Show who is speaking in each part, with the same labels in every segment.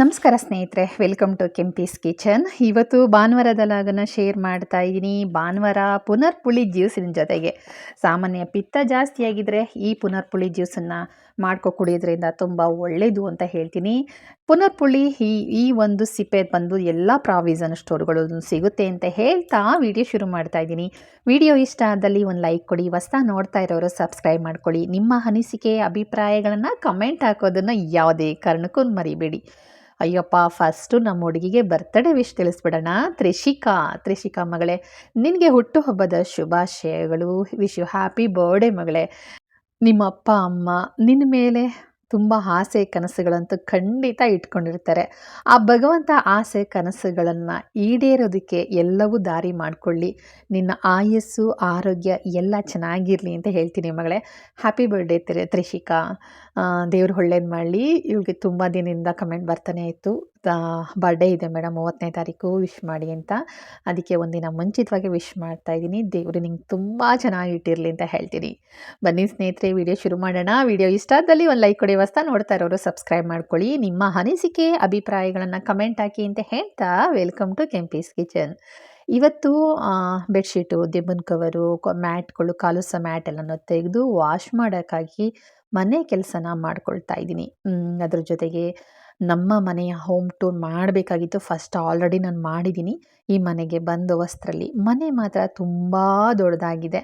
Speaker 1: ನಮಸ್ಕಾರ ಸ್ನೇಹಿತರೆ welcome to Kempi's kitchen ಇವತ್ತು ಭಾನುವಾರದ ಲಾಗನ ಶೇರ್ ಮಾಡ್ತಾ ಇದ್ದೀನಿ. ಭಾನುವಾರ ಪುನರ್ಪುಳಿ ಜ್ಯೂಸಿನ ಜೊತೆಗೆ. ಸಾಮಾನ್ಯ ಪಿತ್ತ ಜಾಸ್ತಿ ಆಗಿದ್ದರೆ ಈ ಪುನರ್ಪುಳಿ ಜ್ಯೂಸನ್ನು ಮಾಡ್ಕೊ ಕುಡಿಯೋದ್ರಿಂದ ತುಂಬ ಒಳ್ಳೆಯದು ಅಂತ ಹೇಳ್ತೀನಿ. ಪುನರ್ಪುಳಿ ಈ ಈ ಒಂದು ಸಿಪ್ಪೆ ಬಂದು ಎಲ್ಲ ಪ್ರಾವಿಸನ್ ಸ್ಟೋರ್ಗಳು ಸಿಗುತ್ತೆ ಅಂತ ಹೇಳ್ತಾ ವಿಡಿಯೋ ಶುರು ಮಾಡ್ತಾ ಇದ್ದೀನಿ. ವಿಡಿಯೋ ಇಷ್ಟ ಆದಲ್ಲಿ ಒಂದು ಲೈಕ್ ಕೊಡಿ ಹೊಸ ನೋಡ್ತಾ ಇರೋರು ಸಬ್ಸ್ಕ್ರೈಬ್ ಮಾಡ್ಕೊಳ್ಳಿ. ನಿಮ್ಮ ಅನಿಸಿಕೆ, ಅಭಿಪ್ರಾಯಗಳನ್ನು ಕಮೆಂಟ್ ಹಾಕೋದನ್ನು ಯಾವುದೇ ಕಾರಣಕ್ಕೂ ಮರಿಬೇಡಿ. ಅಯ್ಯಪ್ಪ ಫಸ್ಟು ನಮ್ಮ ಹುಡುಗಿಗೆ ಬರ್ತಡೇ ವಿಶ್ ತಿಳಿಸ್ಬಿಡೋಣ. ತ್ರಿಷಿಕಾ ತ್ರಿಷಿಕಾ ಮಗಳೇ, ನಿನಗೆ ಹುಟ್ಟುಹಬ್ಬದ ಶುಭಾಶಯಗಳು ವಿಶ್ ಯು ಹ್ಯಾಪಿ ಬರ್ಡೇ ಮಗಳೇ. ನಿಮ್ಮ ಅಪ್ಪ ಅಮ್ಮ ನಿನ್ನ ಮೇಲೆ ತುಂಬ ಆಸೆ ಕನಸುಗಳಂತೂ ಖಂಡಿತ ಇಟ್ಕೊಂಡಿರ್ತಾರೆ. ಆ ಭಗವಂತ ಆಸೆ ಕನಸುಗಳನ್ನು ಈಡೇರೋದಕ್ಕೆ ಎಲ್ಲವೂ ದಾರಿ ಮಾಡಿಕೊಳ್ಳಿ. ನಿನ್ನ ಆಯಸ್ಸು, ಆರೋಗ್ಯ ಎಲ್ಲ ಚೆನ್ನಾಗಿರಲಿ ಅಂತ ಹೇಳ್ತೀನಿ ಮಗಳೇ. ಹ್ಯಾಪಿ ಬರ್ಡೇ ತ್ರಿ ತ್ರಿಷಿಕಾ ದೇವ್ರು ಒಳ್ಳೇದು ಮಾಡಲಿ. ಇವಳಿಗೆ ತುಂಬ ದಿನದಿಂದ ಕಮೆಂಟ್ ಬರ್ತಾನೆ ಇತ್ತು. ಬರ್ಡೇ ಇದೆ ಮೇಡಮ್, ಮೂವತ್ತನೇ ತಾರೀಕು ವಿಶ್ ಮಾಡಿ ಅಂತ. ಅದಕ್ಕೆ ಒಂದಿನ ಮುಂಚಿತವಾಗಿ ವಿಶ್ ಮಾಡ್ತಾ ಇದ್ದೀನಿ. ದೇವರು, ನಿಂಗೆ ತುಂಬ ಚೆನ್ನಾಗಿಟ್ಟಿರಲಿ ಅಂತ ಹೇಳ್ತೀನಿ. ಬನ್ನಿ ಸ್ನೇಹಿತರೆ ವಿಡಿಯೋ ಶುರು ಮಾಡೋಣ. ವಿಡಿಯೋ ಇಷ್ಟ ಆದಲ್ಲಿ ಒಂದು ಲೈಕ್ ಕೊಡಿ. ವಸ್ತಾ ನೋಡ್ತಾ ಇರೋರು ಸಬ್ಸ್ಕ್ರೈಬ್ ಮಾಡ್ಕೊಳ್ಳಿ. ನಿಮ್ಮ ಅನಿಸಿಕೆ, ಅಭಿಪ್ರಾಯಗಳನ್ನು ಕಮೆಂಟ್ ಹಾಕಿ ಅಂತ ಹೇಳ್ತಾ ವೆಲ್ಕಮ್ ಟು ಕೆಂಪೀಸ್ ಕಿಚನ್ ಇವತ್ತು ಬೆಡ್ಶೀಟು ದಿಂಬನ್ ಕವರು ಮ್ಯಾಟ್ಗಳು ಕಾಲುಸ ಮ್ಯಾಟ್ ಎಲ್ಲನೂ ತೆಗೆದು ವಾಶ್ ಮಾಡೋಕ್ಕಾಗಿ ಮನೆ ಕೆಲಸನ ಮಾಡ್ಕೊಳ್ತಾ ಇದ್ದೀನಿ. ಅದ್ರ ಜೊತೆಗೆ ನಮ್ಮ ಮನೆಯ ಹೋಮ್ ಟೂರ್ ಮಾಡಬೇಕಾಗಿತ್ತು. ಫಸ್ಟ್ ಆಲ್ರೆಡಿ ನಾನು ಮಾಡಿದ್ದೀನಿ ಈ ಮನೆಗೆ ಬಂದ ವಸ್ತ್ರಲ್ಲಿ ಮನೆ ಮಾತ್ರ ತುಂಬ ದೊಡ್ಡದಾಗಿದೆ.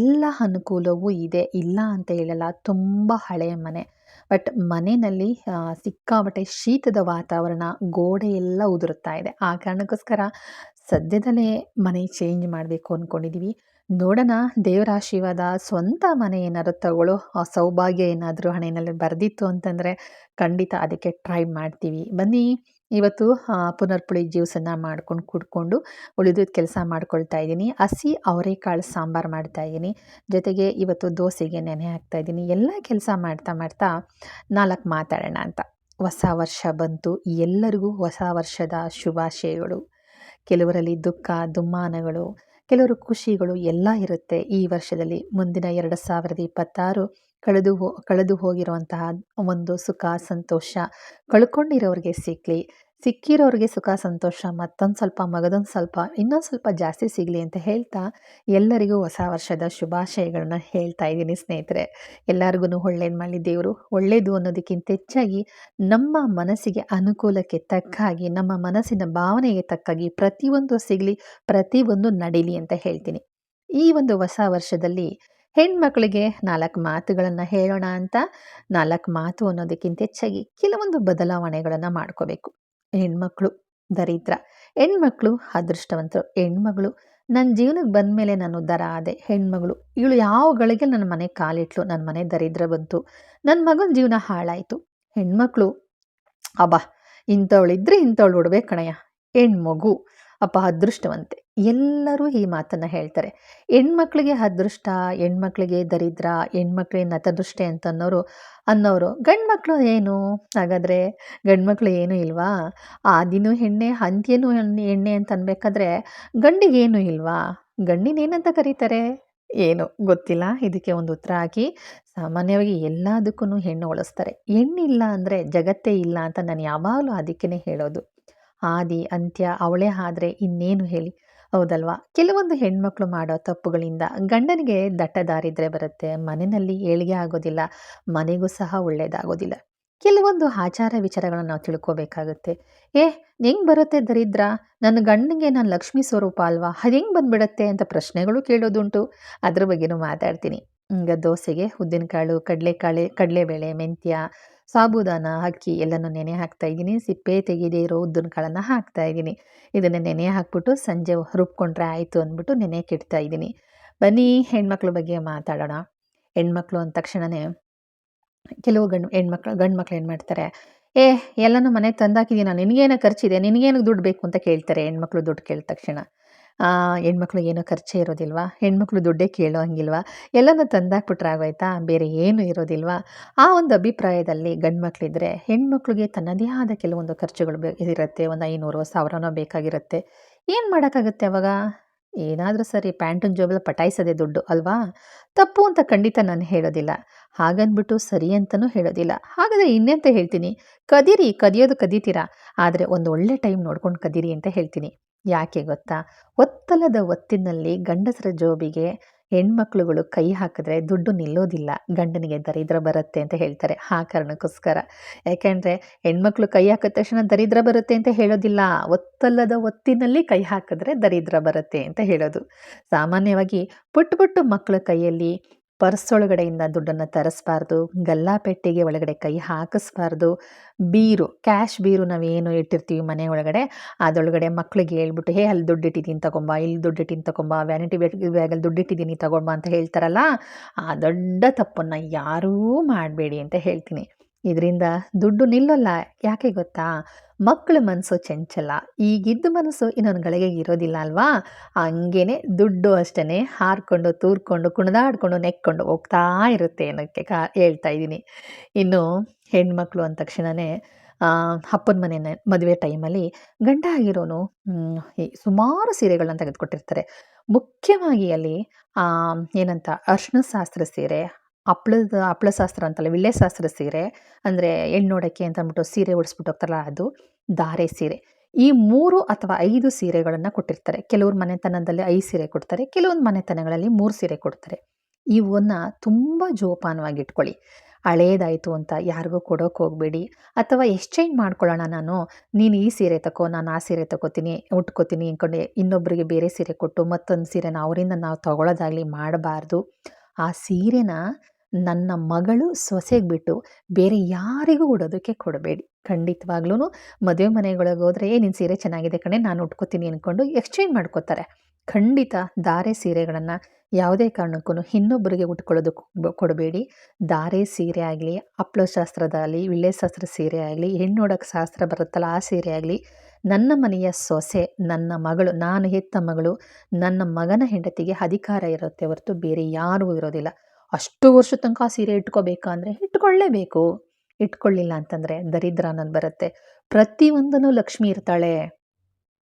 Speaker 1: ಎಲ್ಲ ಅನುಕೂಲವೂ ಇದೆ. ಇಲ್ಲ ಅಂತ ಹೇಳಲ್ಲ. ತುಂಬ ಹಳೆಯ ಮನೆ. ಬಟ್ ಮನೆಯಲ್ಲಿ ಸಿಕ್ಕಾಬಟ್ಟೆ ಶೀತದ ವಾತಾವರಣ, ಗೋಡೆ ಎಲ್ಲ ಉದುರುತ್ತಾ ಇದೆ. ಆ ಕಾರಣಕ್ಕೋಸ್ಕರ ಸದ್ಯದಲ್ಲೇ ಮನೆ ಚೇಂಜ್ ಮಾಡಬೇಕು ಅಂದ್ಕೊಂಡಿದ್ದೀವಿ ನೋಡೋಣ, ದೇವರ ಆಶೀರ್ವಾದ ಸ್ವಂತ ಮನೆ ಏನಾದ್ರು ತಗೊಳ್ಳೋ ಆ ಸೌಭಾಗ್ಯ ಏನಾದರೂ ಹಣೆಯಲ್ಲಿ ಬರೆದಿತ್ತು ಅಂತಂದರೆ ಖಂಡಿತ ಅದಕ್ಕೆ ಟ್ರೈ ಮಾಡ್ತೀವಿ. ಬನ್ನಿ, ಇವತ್ತು ಪುನರ್ಪುಳಿ ಜ್ಯೂಸನ್ನು ಮಾಡ್ಕೊಂಡು ಕುಡ್ಕೊಂಡು ಉಳಿದ ಕೆಲಸ ಮಾಡ್ಕೊಳ್ತಾ ಇದ್ದೀನಿ. ಹಸಿ ಅವರೆಕಾಳು ಸಾಂಬಾರು ಮಾಡ್ತಾ ಇದ್ದೀನಿ. ಜೊತೆಗೆ ಇವತ್ತು ದೋಸೆಗೆ ನೆನೆ ಹಾಕ್ತಾ ಇದ್ದೀನಿ. ಎಲ್ಲ ಕೆಲಸ ಮಾಡ್ತಾ ಮಾಡ್ತಾ ನಾಲ್ಕು ಮಾತಾಡೋಣ ಅಂತ. ಹೊಸ ವರ್ಷ ಬಂತು. ಎಲ್ಲರಿಗೂ ಹೊಸ ವರ್ಷದ ಶುಭಾಶಯಗಳು. ಕೆಲವರಲ್ಲಿ ದುಃಖ, ದುಮ್ಮಾನಗಳು ಕೆಲವರು ಖುಷಿಗಳು ಎಲ್ಲ ಇರುತ್ತೆ ಈ ವರ್ಷದಲ್ಲಿ. ಮುಂದಿನ ಎರಡು ಸಾವಿರದ ಇಪ್ಪತ್ತಾರು ಕಳೆದು ಹೋ, ಕಳೆದು ಹೋಗಿರುವಂತಹ ಒಂದು ಸುಖ, ಸಂತೋಷ ಕಳ್ಕೊಂಡಿರೋರಿಗೆ ಸಿಕ್ಕಲಿ ಸಿಕ್ಕಿರೋರಿಗೆ ಸುಖ, ಸಂತೋಷ, ಮತ್ತೊಂದು ಸ್ವಲ್ಪ ಮಗದೊಂದು ಸ್ವಲ್ಪ, ಇನ್ನೊಂದು ಸ್ವಲ್ಪ ಜಾಸ್ತಿ ಸಿಗಲಿ ಅಂತ ಹೇಳ್ತಾ ಎಲ್ಲರಿಗೂ ಹೊಸ ವರ್ಷದ ಶುಭಾಶಯಗಳನ್ನ ಹೇಳ್ತಾ ಇದ್ದೀನಿ ಸ್ನೇಹಿತರೆ. ಎಲ್ಲರಿಗೂ ಒಳ್ಳೇದು ಮಾಡಲಿ ದೇವರು. ಒಳ್ಳೇದು ಅನ್ನೋದಕ್ಕಿಂತ ಹೆಚ್ಚಾಗಿ ನಮ್ಮ ಮನಸ್ಸಿಗೆ ಅನುಕೂಲಕ್ಕೆ ತಕ್ಕಾಗಿ, ನಮ್ಮ ಮನಸ್ಸಿನ ಭಾವನೆಗೆ ತಕ್ಕಾಗಿ ಪ್ರತಿಯೊಂದು ಸಿಗಲಿ, ಪ್ರತಿಯೊಂದು ನಡೀಲಿ ಅಂತ ಹೇಳ್ತೀನಿ. ಈ ಒಂದು ಹೊಸ ವರ್ಷದಲ್ಲಿ ಹೆಣ್ಮಕ್ಳಿಗೆ ನಾಲ್ಕು ಮಾತುಗಳನ್ನು ಹೇಳೋಣ ಅಂತ. ನಾಲ್ಕು ಮಾತು ಅನ್ನೋದಕ್ಕಿಂತ ಹೆಚ್ಚಾಗಿ ಕೆಲವೊಂದು ಬದಲಾವಣೆಗಳನ್ನು ಮಾಡ್ಕೋಬೇಕು. ಹೆಣ್ಮಕ್ಳು, ದರಿದ್ರ. ಹೆಣ್ಮಕ್ಳು ಅದೃಷ್ಟವಂತರು. ಹೆಣ್ಮಗಳು ನನ್ನ ಜೀವನಕ್ಕೆ ಬಂದ ಮೇಲೆ ನಾನು ದರ ಆದೆ. ಹೆಣ್ಮಗಳು, ಇವಳು ಯಾವ ಗಳಿಗೆ ನನ್ನ ಮನೆ ಕಾಲಿಟ್ಲು ನನ್ನ ಮನೆ ದರಿದ್ರ ಬಂತು. ನನ್ನ ಮಗನ ಜೀವನ ಹಾಳಾಯಿತು. ಹೆಣ್ಮಕ್ಳು, ಅಬ್ಬಾ, ಇಂಥವಳಿದ್ರೆ ಇಂಥವಳು ಉಡ್ಬೇಕು ಕಣಯ್ಯ. ಹೆಣ್ಮಗು ಅಪ್ಪ ಅದೃಷ್ಟವಂತೆ. ಎಲ್ಲರೂ ಈ ಮಾತನ್ನು ಹೇಳ್ತಾರೆ. ಹೆಣ್ಮಕ್ಳಿಗೆ ಅದೃಷ್ಟ, ಹೆಣ್ಮಕ್ಳಿಗೆ ದರಿದ್ರ ಹೆಣ್ಮಕ್ಳಿಗೆ ನತದೃಷ್ಟೆ ಅಂತ ಅನ್ನೋರು ಅನ್ನೋರು ಗಂಡ್ಮಕ್ಳು ಏನು? ಹಾಗಾದರೆ ಗಂಡ್ಮಕ್ಳು ಏನೂ ಇಲ್ವಾ? ಆದಿನೂ ಹೆಣ್ಣೆ ಅಂತ್ಯನೂ ಎಣ್ಣೆ ಅಂತ ಅನ್ಬೇಕಾದ್ರೆ ಗಂಡಿಗೇನು ಇಲ್ವಾ? ಗಂಡಿನೇನಂತ ಕರೀತಾರೆ? ಏನು? ಗೊತ್ತಿಲ್ಲ. ಇದಕ್ಕೆ ಒಂದು ಉತ್ತರ ಹಾಕಿ, ಸಾಮಾನ್ಯವಾಗಿ ಎಲ್ಲದಕ್ಕೂ ಹೆಣ್ಣು ಉಳಿಸ್ತಾರೆ ಹೆಣ್ಣಿಲ್ಲ ಅಂದರೆ ಜಗತ್ತೇ ಇಲ್ಲ ಅಂತ ನಾನು ಯಾವಾಗಲೂ ಅದಕ್ಕೇ ಹೇಳೋದು. ಆದಿ, ಅಂತ್ಯ, ಅವಳೇ ಆದರೆ ಇನ್ನೇನು ಹೇಳಿ? ಹೌದಲ್ವಾ? ಕೆಲವೊಂದು ಹೆಣ್ಮಕ್ಳು ಮಾಡೋ ತಪ್ಪುಗಳಿಂದ ಗಂಡನಿಗೆ ದಟ್ಟ ದಾರಿದ್ರೆ ಬರುತ್ತೆ, ಮನೆಯಲ್ಲಿ ಏಳಿಗೆ ಆಗೋದಿಲ್ಲ, ಮನೆಗೂ ಸಹ ಒಳ್ಳೇದಾಗೋದಿಲ್ಲ. ಕೆಲವೊಂದು ಆಚಾರ ವಿಚಾರಗಳನ್ನು ನಾವು ತಿಳ್ಕೋಬೇಕಾಗುತ್ತೆ. ಏ, ಹೆಂಗೆ ಬರುತ್ತೆ ದರಿದ್ರ? ನನ್ನ ಗಂಡನಿಗೆ ನಾನು ಲಕ್ಷ್ಮೀ ಸ್ವರೂಪ ಅಲ್ವಾ? ಅದು ಹೆಂಗೆ ಬಂದ್ಬಿಡುತ್ತೆ? ಅಂತ ಪ್ರಶ್ನೆಗಳು ಕೇಳೋದುಂಟು. ಅದ್ರ ಬಗ್ಗೆನೂ ಮಾತಾಡ್ತೀನಿ. ಈಗ ದೋಸೆಗೆ ಉದ್ದಿನಕಾಳು, ಕಡಲೆಕಾಳೆ, ಕಡಲೆಬೇಳೆ, ಮೆಂತ್ಯ, ಸಾಬುದಾನ, ಅಕ್ಕಿ ಎಲ್ಲನೂ ನೆನೆ ಹಾಕ್ತಾ ಇದ್ದೀನಿ. ಸಿಪ್ಪೆ ತೆಗೆದೇ ಇರೋ ಉದ್ದಿನ ಕಾಳನ್ನು ಹಾಕ್ತಾ ಇದ್ದೀನಿ. ಇದನ್ನು ನೆನೆ ಹಾಕ್ಬಿಟ್ಟು ಸಂಜೆ ರುಬ್ಕೊಂಡ್ರೆ ಆಯಿತು ಅಂದ್ಬಿಟ್ಟು ನೆನೆ ಕೆಡ್ತಾ ಇದ್ದೀನಿ. ಬನ್ನಿ ಹೆಣ್ಮಕ್ಳ ಬಗ್ಗೆ ಮಾತಾಡೋಣ. ಹೆಣ್ಮಕ್ಳು ಅಂದ ತಕ್ಷಣವೇ ಕೆಲವು ಗಂಡು, ಹೆಣ್ಮಕ್ಳು, ಗಂಡು ಮಕ್ಳು ಏನು ಮಾಡ್ತಾರೆ, ಏ, ಎಲ್ಲನೂ ಮನೆಗೆ ತಂದಾಕಿದ್ದೀನಿ? ನಾನು ನಿನಗೇನು ಖರ್ಚಿದೆ? ನಿನಗೇನು ದುಡ್ಡು ಬೇಕು? ಅಂತ ಕೇಳ್ತಾರೆ ಹೆಣ್ಮಕ್ಳು ದುಡ್ಡು ಕೇಳಿದ ತಕ್ಷಣ. ಹೆಣ್ಮಕ್ಳು ಏನೂ ಖರ್ಚೇ ಇರೋದಿಲ್ವಾ? ಹೆಣ್ಮಕ್ಳು ದುಡ್ಡೇ ಕೇಳೋ ಹಂಗಿಲ್ವಾ ಎಲ್ಲನೂ ತಂದಾಕ್ಬಿಟ್ರೆ ಆಗೋಯ್ತಾ? ಬೇರೆ ಏನೂ ಇರೋದಿಲ್ವಾ? ಆ ಒಂದು ಅಭಿಪ್ರಾಯದಲ್ಲಿ ಗಂಡು ಮಕ್ಕಳಿದ್ರೆ ಹೆಣ್ಮಕ್ಳಿಗೆ ತನ್ನದೇ ಆದ ಕೆಲವೊಂದು ಖರ್ಚುಗಳು ಇರುತ್ತೆ. ಒಂದು ಐನೂರು, ಸಾವಿರನೋ ಬೇಕಾಗಿರುತ್ತೆ. ಏನು ಮಾಡೋಕ್ಕಾಗುತ್ತೆ ಅವಾಗ? ಏನಾದರೂ ಸರಿ, ಪ್ಯಾಂಟನ್ ಜೋಬಲ್ಲಿ ಪಟಾಯಿಸೋದೇ ದುಡ್ಡು, ಅಲ್ವಾ? ತಪ್ಪು ಅಂತ ಖಂಡಿತ ನಾನು ಹೇಳೋದಿಲ್ಲ. ಹಾಗನ್ಬಿಟ್ಟು ಸರಿ ಅಂತಲೂ ಹೇಳೋದಿಲ್ಲ. ಹಾಗಾದರೆ ಇನ್ನೆಂತ ಹೇಳ್ತೀನಿ? ಕದೀರಿ, ಕದಿಯೋದು ಕದೀತೀರಾ? ಆದರೆ ಒಂದು ಒಳ್ಳೆ ಟೈಮ್ ನೋಡ್ಕೊಂಡು ಕದೀರಿ ಅಂತ ಹೇಳ್ತೀನಿ. ಯಾಕೆ ಗೊತ್ತಾ? ಒತ್ತಲದ ಒತ್ತಿನಲ್ಲಿ ಗಂಡಸರ ಜೋಬಿಗೆ ಹೆಣ್ಮಕ್ಳುಗಳು ಕೈ ಹಾಕಿದ್ರೆ ದುಡ್ಡು ನಿಲ್ಲೋದಿಲ್ಲ. ಗಂಡನಿಗೆ ದರಿದ್ರ ಬರುತ್ತೆ ಅಂತ ಹೇಳ್ತಾರೆ. ಆ ಕಾರಣಕ್ಕೋಸ್ಕರ. ಯಾಕೆಂದರೆ ಹೆಣ್ಮಕ್ಳು ಕೈ ಹಾಕಿದ ತಕ್ಷಣ ದರಿದ್ರ ಬರುತ್ತೆ ಅಂತ ಹೇಳೋದಿಲ್ಲ. ಒತ್ತಲ್ಲದ ಒತ್ತಿನಲ್ಲಿ ಕೈ ಹಾಕಿದ್ರೆ ದರಿದ್ರ ಬರುತ್ತೆ ಅಂತ ಹೇಳೋದು. ಸಾಮಾನ್ಯವಾಗಿ ಪುಟ್ಟ ಪುಟ್ಟ ಮಕ್ಕಳ ಕೈಯಲ್ಲಿ ಪರ್ಸ್ ಒಳಗಡೆಯಿಂದ ದುಡ್ಡನ್ನು ತರಿಸ್ಬಾರ್ದು, ಗಲ್ಲಾಪೆಟ್ಟಿಗೆ ಒಳಗಡೆ ಕೈ ಹಾಕಿಸ್ಬಾರ್ದು. ಬೀರು, ಕ್ಯಾಶ್ ಬೀರು ನಾವೇನು ಇಟ್ಟಿರ್ತೀವಿ ಮನೆ ಒಳಗಡೆ, ಅದೊಳಗಡೆ ಮಕ್ಕಳಿಗೆ ಹೇಳ್ಬಿಟ್ಟು, ಹೇ, ಅಲ್ಲಿ ದುಡ್ಡು ಇಟ್ಟಿದ್ದೀನಿ ತಗೊಂಬ, ಇಲ್ಲಿ ದುಡ್ಡು ಇಟ್ಟಿನಿ ತಗೊಂಬ, ವ್ಯಾನಿಟಿ ಬ್ಯಾಗಲ್ಲಿ ದುಡ್ಡು ಇಟ್ಟಿದ್ದೀನಿ ತಗೊಂಬ, ಅಂತ ಹೇಳ್ತಾರಲ್ಲ, ಆ ದೊಡ್ಡ ತಪ್ಪನ್ನು ಯಾರೂ ಮಾಡಬೇಡಿ ಅಂತ ಹೇಳ್ತೀನಿ. ಇದರಿಂದ ದುಡ್ಡು ನಿಲ್ಲಲ್ಲ, ಯಾಕೆ ಗೊತ್ತಾ? ಮಕ್ಕಳ ಮನಸ್ಸು ಚಂಚಲ. ಈಗಿದ್ದ ಮನಸ್ಸು ಇನ್ನೊಂದು ಗಳಿಗೆ ಇರೋದಿಲ್ಲ ಅಲ್ವಾ? ಹಂಗೇನೆ ದುಡ್ಡು ಅಷ್ಟೇ ಹಾರ್ಕೊಂಡು, ತೂರ್ಕೊಂಡು, ಕುಣಿದಾಡ್ಕೊಂಡು, ನೆಕ್ಕೊಂಡು ಹೋಗ್ತಾ ಇರುತ್ತೆ ಅನ್ನೋಕ್ಕೆ ಕಾ, ಹೇಳ್ತಾ ಇದ್ದೀನಿ. ಇನ್ನು ಹೆಣ್ಮಕ್ಳು ಅಂದ ತಕ್ಷಣವೇ ಅಪ್ಪನ ಮನೆ ಮದುವೆ ಟೈಮಲ್ಲಿ ಗಂಡ ಆಗಿರೋನು ಸುಮಾರು ಸೀರೆಗಳನ್ನ ತೆಗೆದುಕೊಟ್ಟಿರ್ತಾರೆ. ಮುಖ್ಯವಾಗಿ ಅಲ್ಲಿ ಏನಂತ ಅರ್ಶನ ಶಾಸ್ತ್ರ ಸೀರೆ ಹಪ್ಳದ ಹಪ್ಳ ಶಾಸ್ತ್ರ ಅಂತಲ್ಲ ವಿಲ್ಲೆ ಶಾಸ್ತ್ರ ಸೀರೆ, ಅಂದರೆ ಹೆಣ್ಣೋಡಕ್ಕೆ ಅಂತ ಅಂದ್ಬಿಟ್ಟು ಸೀರೆ ಉಡಿಸ್ಬಿಟ್ಟು ಹೋಗ್ತಾರಲ್ಲ, ಅದು ಧಾರೆ ಸೀರೆ. ಈ ಮೂರು ಅಥವಾ ಐದು ಸೀರೆಗಳನ್ನು ಕೊಟ್ಟಿರ್ತಾರೆ. ಕೆಲವ್ರ ಮನೆತನದಲ್ಲಿ ಐದು ಸೀರೆ ಕೊಡ್ತಾರೆ, ಕೆಲವೊಂದು ಮನೆತನಗಳಲ್ಲಿ ಮೂರು ಸೀರೆ ಕೊಡ್ತಾರೆ. ಇವನ್ನು ತುಂಬ ಜೋಪಾನವಾಗಿ ಇಟ್ಕೊಳ್ಳಿ. ಹಳೇದಾಯಿತು ಅಂತ ಯಾರಿಗೂ ಕೊಡೋಕೆ ಹೋಗಬೇಡಿ. ಅಥವಾ ಎಕ್ಸ್ಚೇಂಜ್ ಮಾಡ್ಕೊಳ್ಳೋಣ ನಾನು. ನೀನು ಈ ಸೀರೆ ತಗೋ ನಾನು ಆ ಸೀರೆ ತಗೋತೀನಿ ಉಟ್ಕೋತೀನಿ ಅಂದ್ಕೊಂಡು ಇನ್ನೊಬ್ಬರಿಗೆ ಬೇರೆ ಸೀರೆ ಕೊಟ್ಟು ಮತ್ತೊಂದು ಸೀರೆನ ಅವರಿಂದ ನಾವು ತಗೊಳ್ಳೋದಾಗಲಿ ಮಾಡಬಾರ್ದು. ಆ ಸೀರೆನ ನನ್ನ ಮಗಳು ಸೊಸೆಗೆ ಬಿಟ್ಟು ಬೇರೆ ಯಾರಿಗೂ ಉಡೋದಕ್ಕೆ ಕೊಡಬೇಡಿ. ಖಂಡಿತವಾಗ್ಲೂ ಮದುವೆ ಮನೆಗಳಿಗೆ ಹೋದರೆ, ಏ ನಿನ್ನ ಸೀರೆ ಚೆನ್ನಾಗಿದೆ ಕಣೆ, ನಾನು ಉಟ್ಕೋತೀನಿ ಅಂದ್ಕೊಂಡು ಎಕ್ಸ್ಚೇಂಜ್ ಮಾಡ್ಕೋತಾರೆ. ಖಂಡಿತ ಧಾರೆ ಸೀರೆಗಳನ್ನು ಯಾವುದೇ ಕಾರಣಕ್ಕೂ ಇನ್ನೊಬ್ಬರಿಗೆ ಉಟ್ಕೊಳ್ಳೋದಕ್ಕೆ ಕೊಡಬೇಡಿ. ಧಾರೆ ಸೀರೆ ಆಗಲಿ ಅಪ್ಲೋ ಶಾಸ್ತ್ರದಲ್ಲಿ ವಿಳ್ಳೆ ಶಾಸ್ತ್ರ ಸೀರೆ ಆಗಲಿ ಹೆಣ್ಣೋಡಕ್ಕೆ ಶಾಸ್ತ್ರ ಬರುತ್ತಲ್ಲ, ಆ ಸೀರೆ ಆಗಲಿ, ನನ್ನ ಮನೆಯ ಸೊಸೆ, ನನ್ನ ಮಗಳು, ನಾನು ಹೆತ್ತ ಮಗಳು, ನನ್ನ ಮಗನ ಹೆಂಡತಿಗೆ ಅಧಿಕಾರ ಇರುತ್ತೆ ಹೊರತು ಬೇರೆ ಯಾರೂ ಇರೋದಿಲ್ಲ. ಅಷ್ಟು ವರ್ಷ ತನಕ ಸೀರೆ ಇಟ್ಕೋಬೇಕಾ ಅಂದರೆ ಇಟ್ಕೊಳ್ಳೇಬೇಕು. ಇಟ್ಕೊಳ್ಳಿಲ್ಲ ಅಂತಂದರೆ ದರಿದ್ರ ಅನ್ನೋದು ಬರುತ್ತೆ. ಪ್ರತಿಯೊಂದನ್ನು ಲಕ್ಷ್ಮಿ ಇರ್ತಾಳೆ.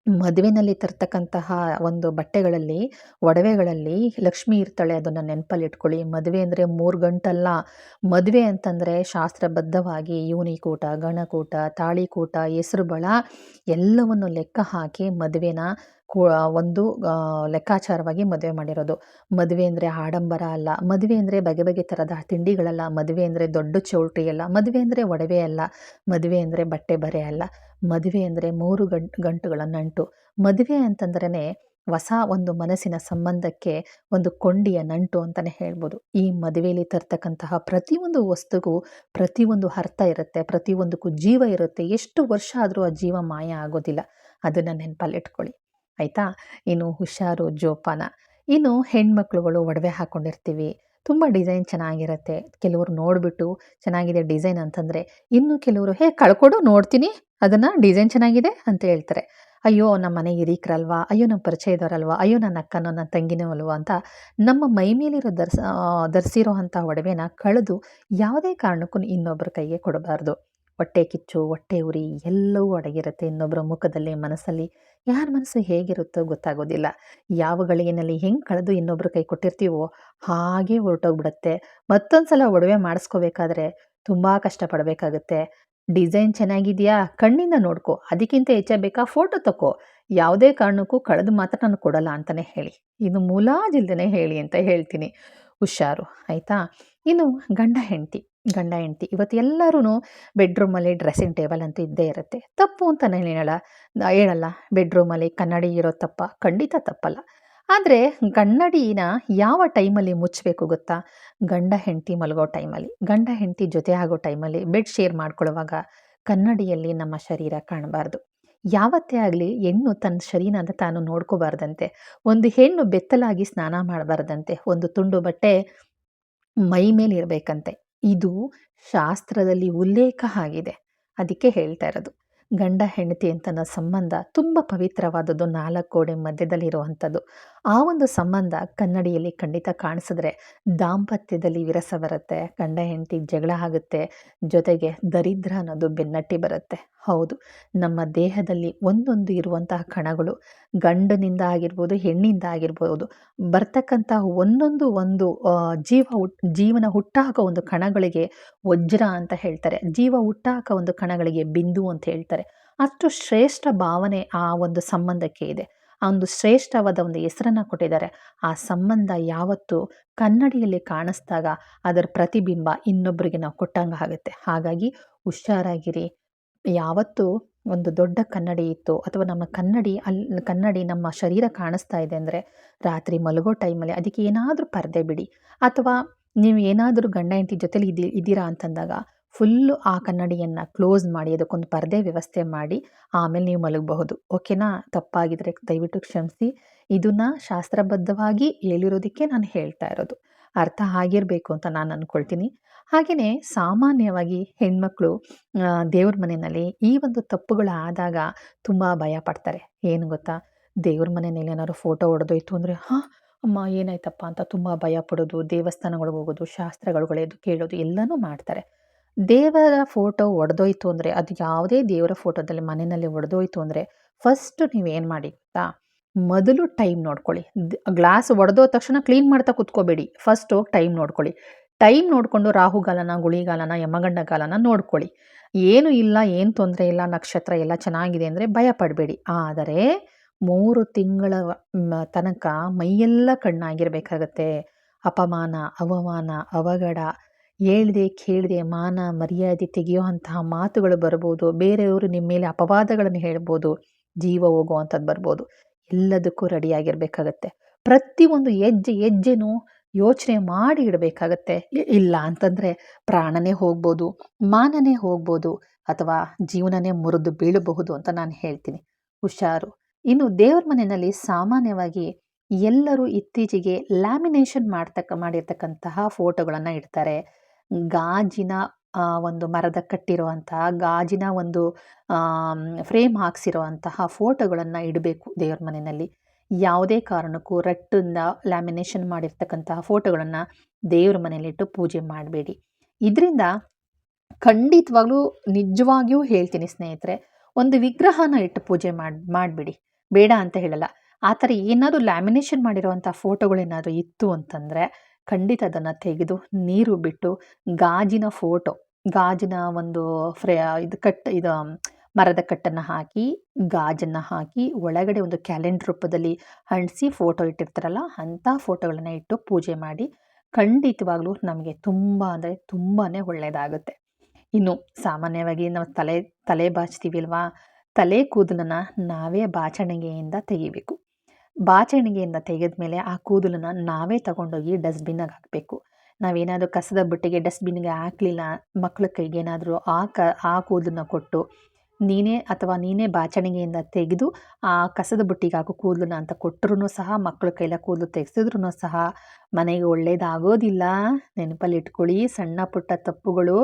Speaker 1: ಮದುವೆನಲ್ಲಿ ತರ್ತಕ್ಕಂತಹ ಒಂದು ಬಟ್ಟೆಗಳಲ್ಲಿ, ಒಡವೆಗಳಲ್ಲಿ ಲಕ್ಷ್ಮಿ ಇರ್ತಾಳೆ, ಅದನ್ನು ನೆನಪಲ್ಲಿ ಇಟ್ಕೊಳ್ಳಿ ಮದುವೆ ಅಂದರೆ ಮೂರು ಗಂಟಲ್ಲ. ಮದುವೆ ಅಂತಂದರೆ ಶಾಸ್ತ್ರಬದ್ಧವಾಗಿ ಯೂನಿಕೂಟ, ಗಣಕೂಟ, ತಾಳಿಕೂಟ ಹೆಸರು ಬಳ ಎಲ್ಲವನ್ನು ಲೆಕ್ಕ ಹಾಕಿ ಮದುವೆನ ಒಂದು ಲೆಕ್ಕಾಚಾರವಾಗಿ ಮದುವೆ ಮಾಡಿರೋದು. ಮದುವೆ ಅಂದರೆ ಆಡಂಬರ ಅಲ್ಲ. ಮದುವೆ ಅಂದರೆ ಬಗೆ ಬಗೆ ಥರದ ತಿಂಡಿಗಳಲ್ಲ. ಮದುವೆ ಅಂದರೆ ದೊಡ್ಡ ಚೌಲ್ಟ್ರಿ ಅಲ್ಲ. ಮದುವೆ ಅಂದರೆ ಒಡವೆ ಅಲ್ಲ. ಮದುವೆ ಅಂದರೆ ಬಟ್ಟೆ ಬರೆ ಅಲ್ಲ. ಮದುವೆ ಅಂದರೆ ಮೂರು ಗಂಟು ಗಂಟುಗಳ ನಂಟು ಮದುವೆ ಅಂತಂದ್ರೇ ಹೊಸ ಒಂದು ಮನಸ್ಸಿನ ಸಂಬಂಧಕ್ಕೆ ಒಂದು ಕೊಂಡಿಯ ನಂಟು ಅಂತಲೇ ಹೇಳ್ಬೋದು. ಈ ಮದುವೆಯಲ್ಲಿ ತರ್ತಕ್ಕಂತಹ ಪ್ರತಿಯೊಂದು ವಸ್ತುಗೂ ಪ್ರತಿಯೊಂದು ಅರ್ಥ ಇರುತ್ತೆ, ಪ್ರತಿಯೊಂದಕ್ಕೂ ಜೀವ ಇರುತ್ತೆ. ಎಷ್ಟು ವರ್ಷ ಆದರೂ ಆ ಜೀವ ಮಾಯ ಆಗೋದಿಲ್ಲ. ಅದನ್ನು ನೆನಪಲ್ಲಿಟ್ಕೊಳ್ಳಿ. ಆಯಿತಾ? ಇನ್ನು ಹುಷಾರು ಜೋಪಾನ. ಇನ್ನು ಹೆಣ್ಮಕ್ಳುಗಳು ಒಡವೆ ಹಾಕ್ಕೊಂಡಿರ್ತೀವಿ ತುಂಬ ಡಿಸೈನ್ ಚೆನ್ನಾಗಿರುತ್ತೆ. ಕೆಲವರು ನೋಡಿಬಿಟ್ಟು ಚೆನ್ನಾಗಿದೆ ಡಿಸೈನ್ ಅಂತಂದರೆ, ಇನ್ನು ಕೆಲವರು, ಹೇ, ಕಳ್ಕೊಡು, ನೋಡ್ತೀನಿ, ಅದನ್ನು ಡಿಸೈನ್ ಚೆನ್ನಾಗಿದೆ ಅಂತ ಹೇಳ್ತಾರೆ. ಅಯ್ಯೋ ನಮ್ಮ ಮನೆ ಹಿರೀಕ್ರಲ್ವಾ? ಅಯ್ಯೋ ನಮ್ಮ ಪರಿಚಯದವರಲ್ವಾ ಅಯ್ಯೋ ನನ್ನ ಅಕ್ಕನೋ ನನ್ನ ತಂಗಿನೋ ಅಲ್ವಾ? ಅಂತ ನಮ್ಮ ಮೈ ಮೇಲಿರೋ ಧರ್ಸ ಧರಿಸಿರೋ ಅಂಥ ಒಡವೆನ ಕಳೆದು ಯಾವುದೇ ಕಾರಣಕ್ಕೂ ಇನ್ನೊಬ್ಬರ ಕೈಗೆ ಕೊಡಬಾರ್ದು. ಹೊಟ್ಟೆ ಕಿಚ್ಚು, ಹೊಟ್ಟೆ ಉರಿ ಎಲ್ಲವೂ ಅಡಗಿರುತ್ತೆ ಇನ್ನೊಬ್ಬರ ಮುಖದಲ್ಲಿ, ಮನಸ್ಸಲ್ಲಿ. ಯಾರ ಮನಸ್ಸು ಹೇಗಿರುತ್ತೋ ಗೊತ್ತಾಗೋದಿಲ್ಲ. ಯಾವ ಗಳಿಗೆನಲ್ಲಿ ಹೆಂಗೆ ಕಳೆದು ಇನ್ನೊಬ್ಬರ ಕೈ ಕೊಟ್ಟಿರ್ತೀವೋ ಹಾಗೆ ಹೊರಟೋಗ್ಬಿಡುತ್ತೆ. ಮತ್ತೊಂದು ಸಲ ಒಡವೆ ಮಾಡಿಸ್ಕೋಬೇಕಾದ್ರೆ ತುಂಬ ಕಷ್ಟಪಡಬೇಕಾಗುತ್ತೆ. ಡಿಸೈನ್ ಚೆನ್ನಾಗಿದೆಯಾ? ಕಣ್ಣಿಂದ ನೋಡ್ಕೋ. ಅದಕ್ಕಿಂತ ಹೆಚ್ಚ ಬೇಕಾ ಫೋಟೋ ತಗೋ ಯಾವುದೇ ಕಾರಣಕ್ಕೂ ಕಳೆದು ಮಾತ್ರ ನಾನು ಕೊಡಲ್ಲ ಅಂತಲೇ ಹೇಳಿ. ಇದು ಮೂಲಾಜಿಲ್ದೇ ಹೇಳಿ ಅಂತ ಹೇಳ್ತೀನಿ. ಹುಷಾರು. ಆಯಿತಾ? ಇನ್ನು ಗಂಡ ಹೆಂಡತಿ. ಗಂಡ, ಹೆಂಡತಿ. ಇವತ್ತು ಎಲ್ಲರೂ ಬೆಡ್ರೂಮಲ್ಲಿ ಡ್ರೆಸ್ಸಿಂಗ್ ಟೇಬಲ್ ಅಂತ ಇದ್ದೇ ಇರುತ್ತೆ. ತಪ್ಪು ಅಂತ ನಾನು ಹೇಳಲ್ಲ. ಹೇಳಲ್ಲ, ಬೆಡ್ರೂಮಲ್ಲಿ ಕನ್ನಡಿ ಇರೋ ತಪ್ಪ. ಖಂಡಿತ ತಪ್ಪಲ್ಲ. ಆದರೆ ಕನ್ನಡಿನ ಯಾವ ಟೈಮಲ್ಲಿ ಮುಚ್ಚಬೇಕು ಗೊತ್ತಾ? ಗಂಡ, ಹೆಂಡತಿ ಮಲಗೋ ಟೈಮಲ್ಲಿ. ಗಂಡ, ಹೆಂಡತಿ ಜೊತೆ ಆಗೋ ಟೈಮಲ್ಲಿ ಬೆಡ್ ಶೇರ್ ಮಾಡ್ಕೊಳ್ಳುವಾಗ ಕನ್ನಡಿಯಲ್ಲಿ ನಮ್ಮ ಶರೀರ ಕಾಣಬಾರ್ದು. ಯಾವತ್ತೇ ಆಗಲಿ ಹೆಣ್ಣು ತನ್ನ ಶರೀರನ ತಾನು ನೋಡ್ಕೋಬಾರ್ದಂತೆ. ಒಂದು ಹೆಣ್ಣು ಬೆತ್ತಲಾಗಿ ಸ್ನಾನ ಮಾಡಬಾರ್ದಂತೆ. ಒಂದು ತುಂಡು ಬಟ್ಟೆ ಮೈ ಮೇಲೆ ಇರಬೇಕಂತೆ. ಇದು ಶಾಸ್ತ್ರದಲ್ಲಿ ಉಲ್ಲೇಖ ಆಗಿದೆ. ಅದಕ್ಕೆ ಹೇಳ್ತಾ ಇರೋದು, ಗಂಡ ಹೆಂಡತಿ ಅಂತನ ಸಂಬಂಧ ತುಂಬ ಪವಿತ್ರವಾದದ್ದು ನಾಲ್ಕು ಗೋಡೆ ಮಧ್ಯದಲ್ಲಿರುವಂಥದ್ದು. ಆ ಒಂದು ಸಂಬಂಧ ಕನ್ನಡಿಯಲ್ಲಿ ಖಂಡಿತ ಕಾಣಿಸಿದ್ರೆ ದಾಂಪತ್ಯದಲ್ಲಿ ವಿರಸ ಬರುತ್ತೆ, ಗಂಡ ಹೆಂಡತಿ ಜಗಳ ಆಗುತ್ತೆ, ಜೊತೆಗೆ ದರಿದ್ರ ಅನ್ನೋದು ಬೆನ್ನಟ್ಟಿ ಬರುತ್ತೆ. ಹೌದು, ನಮ್ಮ ದೇಹದಲ್ಲಿ ಒಂದೊಂದು ಇರುವಂತಹ ಕಣಗಳು ಗಂಡನಿಂದ ಆಗಿರ್ಬೋದು, ಹೆಣ್ಣಿಂದ ಆಗಿರ್ಬೋದು ಬರ್ತಕ್ಕಂತಹ ಒಂದೊಂದು ಒಂದು ಜೀವ ಹುಟ್, ಜೀವನ ಹುಟ್ಟಾಕೋ ಒಂದು ಕಣಗಳಿಗೆ ವಜ್ರ ಅಂತ ಹೇಳ್ತಾರೆ. ಜೀವ ಹುಟ್ಟಾಕ ಒಂದು ಕಣಗಳಿಗೆ ಬಿಂದು ಅಂತ ಹೇಳ್ತಾರೆ. ಅಷ್ಟು ಶ್ರೇಷ್ಠ ಭಾವನೆ ಆ ಒಂದು ಸಂಬಂಧಕ್ಕೆ ಇದೆ. ಆ ಒಂದು ಶ್ರೇಷ್ಠವಾದ ಒಂದು ಹೆಸರನ್ನು ಕೊಟ್ಟಿದ್ದಾರೆ. ಆ ಸಂಬಂಧ ಯಾವತ್ತು ಕನ್ನಡಿಯಲ್ಲಿ ಕಾಣಿಸ್ದಾಗ ಅದರ ಪ್ರತಿಬಿಂಬ ಇನ್ನೊಬ್ಬರಿಗೆ ನಾವು ಕೊಟ್ಟಂಗೆ ಆಗುತ್ತೆ. ಹಾಗಾಗಿ ಹುಷಾರಾಗಿರಿ. ಯಾವತ್ತು ಒಂದು ದೊಡ್ಡ ಕನ್ನಡಿ ಇತ್ತು ಅಥವಾ ನಮ್ಮ ಕನ್ನಡಿ ಅಲ್ಲಿ ಕನ್ನಡಿ ನಮ್ಮ ಶರೀರ ಕಾಣಿಸ್ತಾ ಇದೆ ಅಂದರೆ ರಾತ್ರಿ ಮಲಗೋ ಟೈಮಲ್ಲಿ ಅದಕ್ಕೆ ಏನಾದರೂ ಪರದೆ ಬಿಡಿ. ಅಥವಾ ನೀವು ಏನಾದರೂ ಗಂಡ ಹೆಂಡತಿ ಜೊತೆಲಿ ಇದ್ದೀ, ಇದ್ದೀರಾ ಅಂತಂದಾಗ ಫುಲ್ಲು ಆ ಕನ್ನಡಿಯನ್ನು ಕ್ಲೋಸ್ ಮಾಡಿ, ಅದಕ್ಕೊಂದು ಪರದೆ ವ್ಯವಸ್ಥೆ ಮಾಡಿ ಆಮೇಲೆ ನೀವು ಮಲಗಬಹುದು. ಓಕೆನಾ ತಪ್ಪಾಗಿದ್ರೆ ದಯವಿಟ್ಟು ಕ್ಷಮಿಸಿ. ಇದನ್ನು ಶಾಸ್ತ್ರಬದ್ಧವಾಗಿ ಹೇಳಿರೋದಕ್ಕೆ ನಾನು ಹೇಳ್ತಾ ಇರೋದು. ಅರ್ಥ ಆಗಿರಬೇಕು ಅಂತ ನಾನು ಅಂದ್ಕೊಳ್ತೀನಿ ಹಾಗೆಯೇ ಸಾಮಾನ್ಯವಾಗಿ ಹೆಣ್ಮಕ್ಳು ದೇವ್ರ ಮನೆಯಲ್ಲಿ ಈ ಒಂದು ತಪ್ಪುಗಳು ಆದಾಗ ತುಂಬ ಭಯ ಪಡ್ತಾರೆ. ಏನು ಗೊತ್ತಾ? ದೇವ್ರ ಮನೆಯಲ್ಲಿ ಏನಾದ್ರು ಫೋಟೋ ಹೊಡೆದೋಯ್ತು ಅಂದರೆ, ಹಾಂ, ಅಮ್ಮ ಏನಾಯ್ತಪ್ಪ? ಅಂತ ತುಂಬ ಭಯ ಪಡೋದು, ದೇವಸ್ಥಾನಗಳಿಗೆ ಹೋಗೋದು, ಶಾಸ್ತ್ರಗಳು ಕೇಳೋದು ಎಲ್ಲನೂ ಮಾಡ್ತಾರೆ. ದೇವರ ಫೋಟೋ ಒಡೆದೋಯ್ತು ಅಂದರೆ, ಅದು ಯಾವುದೇ ದೇವರ ಫೋಟೋದಲ್ಲಿ ಮನೆಯಲ್ಲಿ ಒಡೆದೋಯ್ತು ಅಂದರೆ ಫಸ್ಟ್ ನೀವೇನು ಮಾಡಿ ಗೊತ್ತಾ? ಮೊದಲು ಟೈಮ್ ನೋಡ್ಕೊಳ್ಳಿ. ಗ್ಲಾಸ್ ಒಡೆದೋ ತಕ್ಷಣ ಕ್ಲೀನ್ ಮಾಡ್ತಾ ಕುತ್ಕೋಬೇಡಿ. ಹೋಗಿ ಟೈಮ್ ನೋಡ್ಕೊಳ್ಳಿ. ಟೈಮ್ ನೋಡಿಕೊಂಡು ರಾಹುಗಾಲನ, ಗುಳಿಗಾಲನ, ಯಮಗಂಡಗಾಲನ ನೋಡ್ಕೊಳ್ಳಿ. ಏನು ಇಲ್ಲ, ಏನು ತೊಂದರೆ ಇಲ್ಲ, ನಕ್ಷತ್ರ ಎಲ್ಲ ಚೆನ್ನಾಗಿದೆ ಅಂದರೆ ಭಯ ಪಡಬೇಡಿ. ಆದರೆ ಮೂರು ತಿಂಗಳ ತನಕ ಮೈಯೆಲ್ಲ ಕಣ್ಣಾಗಿರಬೇಕಾಗತ್ತೆ. ಅಪಮಾನ, ಅವಮಾನ, ಅವಘಡ ಹೇಳ್ದೆ, ಕೇಳದೆ, ಮಾನ, ಮರ್ಯಾದೆ ತೆಗೆಯುವಂತಹ ಮಾತುಗಳು ಬರ್ಬೋದು. ಬೇರೆಯವರು ನಿಮ್ಮ ಮೇಲೆ ಅಪವಾದಗಳನ್ನು ಹೇಳ್ಬೋದು. ಜೀವ ಹೋಗುವಂಥದ್ದು ಬರ್ಬೋದು. ಎಲ್ಲದಕ್ಕೂ ರೆಡಿಯಾಗಿರಬೇಕಾಗತ್ತೆ. ಪ್ರತಿಯೊಂದು ಹೆಜ್ಜೆ, ಹೆಜ್ಜೆನೂ ಯೋಚನೆ ಮಾಡಿ ಇಡಬೇಕಾಗತ್ತೆ. ಇಲ್ಲ ಅಂತಂದರೆ ಪ್ರಾಣನೇ ಹೋಗ್ಬೋದು, ಮಾನನೇ ಹೋಗ್ಬೋದು, ಅಥವಾ ಜೀವನನೇ ಮುರಿದು ಬೀಳಬಹುದು ಅಂತ ನಾನು ಹೇಳ್ತೀನಿ. ಹುಷಾರು. ಇನ್ನು ದೇವ್ರ ಮನೆಯಲ್ಲಿ ಸಾಮಾನ್ಯವಾಗಿ ಎಲ್ಲರೂ ಇತ್ತೀಚೆಗೆ ಲ್ಯಾಮಿನೇಷನ್ ಮಾಡ್ತಕ್ಕ, ಮಾಡಿರ್ತಕ್ಕಂತಹ ಫೋಟೋಗಳನ್ನು ಇಡ್ತಾರೆ. ಗಾಜಿನ ಒಂದು ಮರದ ಕಟ್ಟಿರುವಂತಹ, ಗಾಜಿನ ಒಂದು ಫ್ರೇಮ್ ಹಾಕ್ಸಿರುವಂತಹ ಫೋಟೋಗಳನ್ನು ಇಡಬೇಕು ದೇವ್ರ ಮನೆಯಲ್ಲಿ. ಯಾವುದೇ ಕಾರಣಕ್ಕೂ ರಟ್ಟಿಂದ ಲ್ಯಾಮಿನೇಷನ್ ಮಾಡಿರ್ತಕ್ಕಂತಹ ಫೋಟೋಗಳನ್ನು ದೇವ್ರ ಮನೆಯಲ್ಲಿಟ್ಟು ಪೂಜೆ ಮಾಡಬೇಡಿ. ಇದರಿಂದ ಖಂಡಿತವಾಗ್ಲೂ ನಿಜವಾಗಿಯೂ ಹೇಳ್ತೀನಿ ಸ್ನೇಹಿತರೆ, ಒಂದು ವಿಗ್ರಹನ ಇಟ್ಟು ಪೂಜೆ ಮಾಡಿ, ಮಾಡಿಬಿಡಿ. ಬೇಡ ಅಂತ ಹೇಳಲ್ಲ. ಆ ಥರ ಏನಾದರೂ ಲ್ಯಾಮಿನೇಷನ್ ಮಾಡಿರುವಂಥ ಫೋಟೋಗಳೇನಾದರೂ ಇತ್ತು ಅಂತಂದರೆ ಖಂಡಿತ ಅದನ್ನು ತೆಗೆದು ನೀರು ಬಿಟ್ಟು ಗಾಜಿನ ಫೋಟೋ, ಗಾಜಿನ ಒಂದು ಫ್ರೇ, ಇದು ಕಟ್, ಇದು ಮರದ ಕಟ್ಟನ್ನು ಹಾಕಿ, ಗಾಜನ್ನು ಹಾಕಿ ಒಳಗಡೆ ಒಂದು ಕ್ಯಾಲೆಂಡರ್ ರೂಪದಲ್ಲಿ ಅಂಟಿಸಿ ಫೋಟೋ ಇಟ್ಟಿರ್ತಾರಲ್ಲ ಅಂಥ ಫೋಟೋಗಳನ್ನ ಇಟ್ಟು ಪೂಜೆ ಮಾಡಿ ಖಂಡಿತವಾಗ್ಲೂ ನಮಗೆ ತುಂಬ ಅಂದರೆ ತುಂಬಾ ಒಳ್ಳೆಯದಾಗುತ್ತೆ ಇನ್ನು ಸಾಮಾನ್ಯವಾಗಿ ನಾವು ತಲೆ ತಲೆ ಬಾಚ್ತೀವಿ ಅಲ್ವಾ? ತಲೆ ಕೂದಲನ್ನು ನಾವೇ ಬಾಚಣಿಗೆಯಿಂದ ತೆಗಿಬೇಕು. ಬಾಚಣಿಗೆಯಿಂದ ತೆಗೆದ ಮೇಲೆ ಆ ಕೂದಲನ್ನು ನಾವೇ ತಗೊಂಡೋಗಿ ಡಸ್ಟ್ಬಿನ್ನಾಗ ಹಾಕಬೇಕು. ನಾವೇನಾದರೂ ಕಸದ ಬುಟ್ಟಿಗೆ ಡಸ್ಟ್ಬಿನ್ಗೆ ಹಾಕಲಿಲ್ಲ, ಮಕ್ಳ ಕೈಗೇನಾದರೂ ಆ ಕ, ಆ ಕೂದಲನ್ನ ಕೊಟ್ಟು ನೀನೇ ಅಥವಾ ನೀನೇ ಬಾಚಣಿಗೆಯಿಂದ ತೆಗೆದು ಆ ಕಸದ ಬುಟ್ಟಿಗೆ ಹಾಕೋ ಕೂದಲನ್ನ ಅಂತ ಕೊಟ್ಟರು ಸಹ ಮಕ್ಕಳ ಕೈಲ ಕೂದಲು ತೆಗೆಸಿದ್ರು ಸಹ ಮನೆಗೆ ಒಳ್ಳೇದಾಗೋದಿಲ್ಲ. ನೆನಪಲ್ಲಿ ಇಟ್ಕೊಳ್ಳಿ, ಸಣ್ಣ ಪುಟ್ಟ ತಪ್ಪುಗಳು,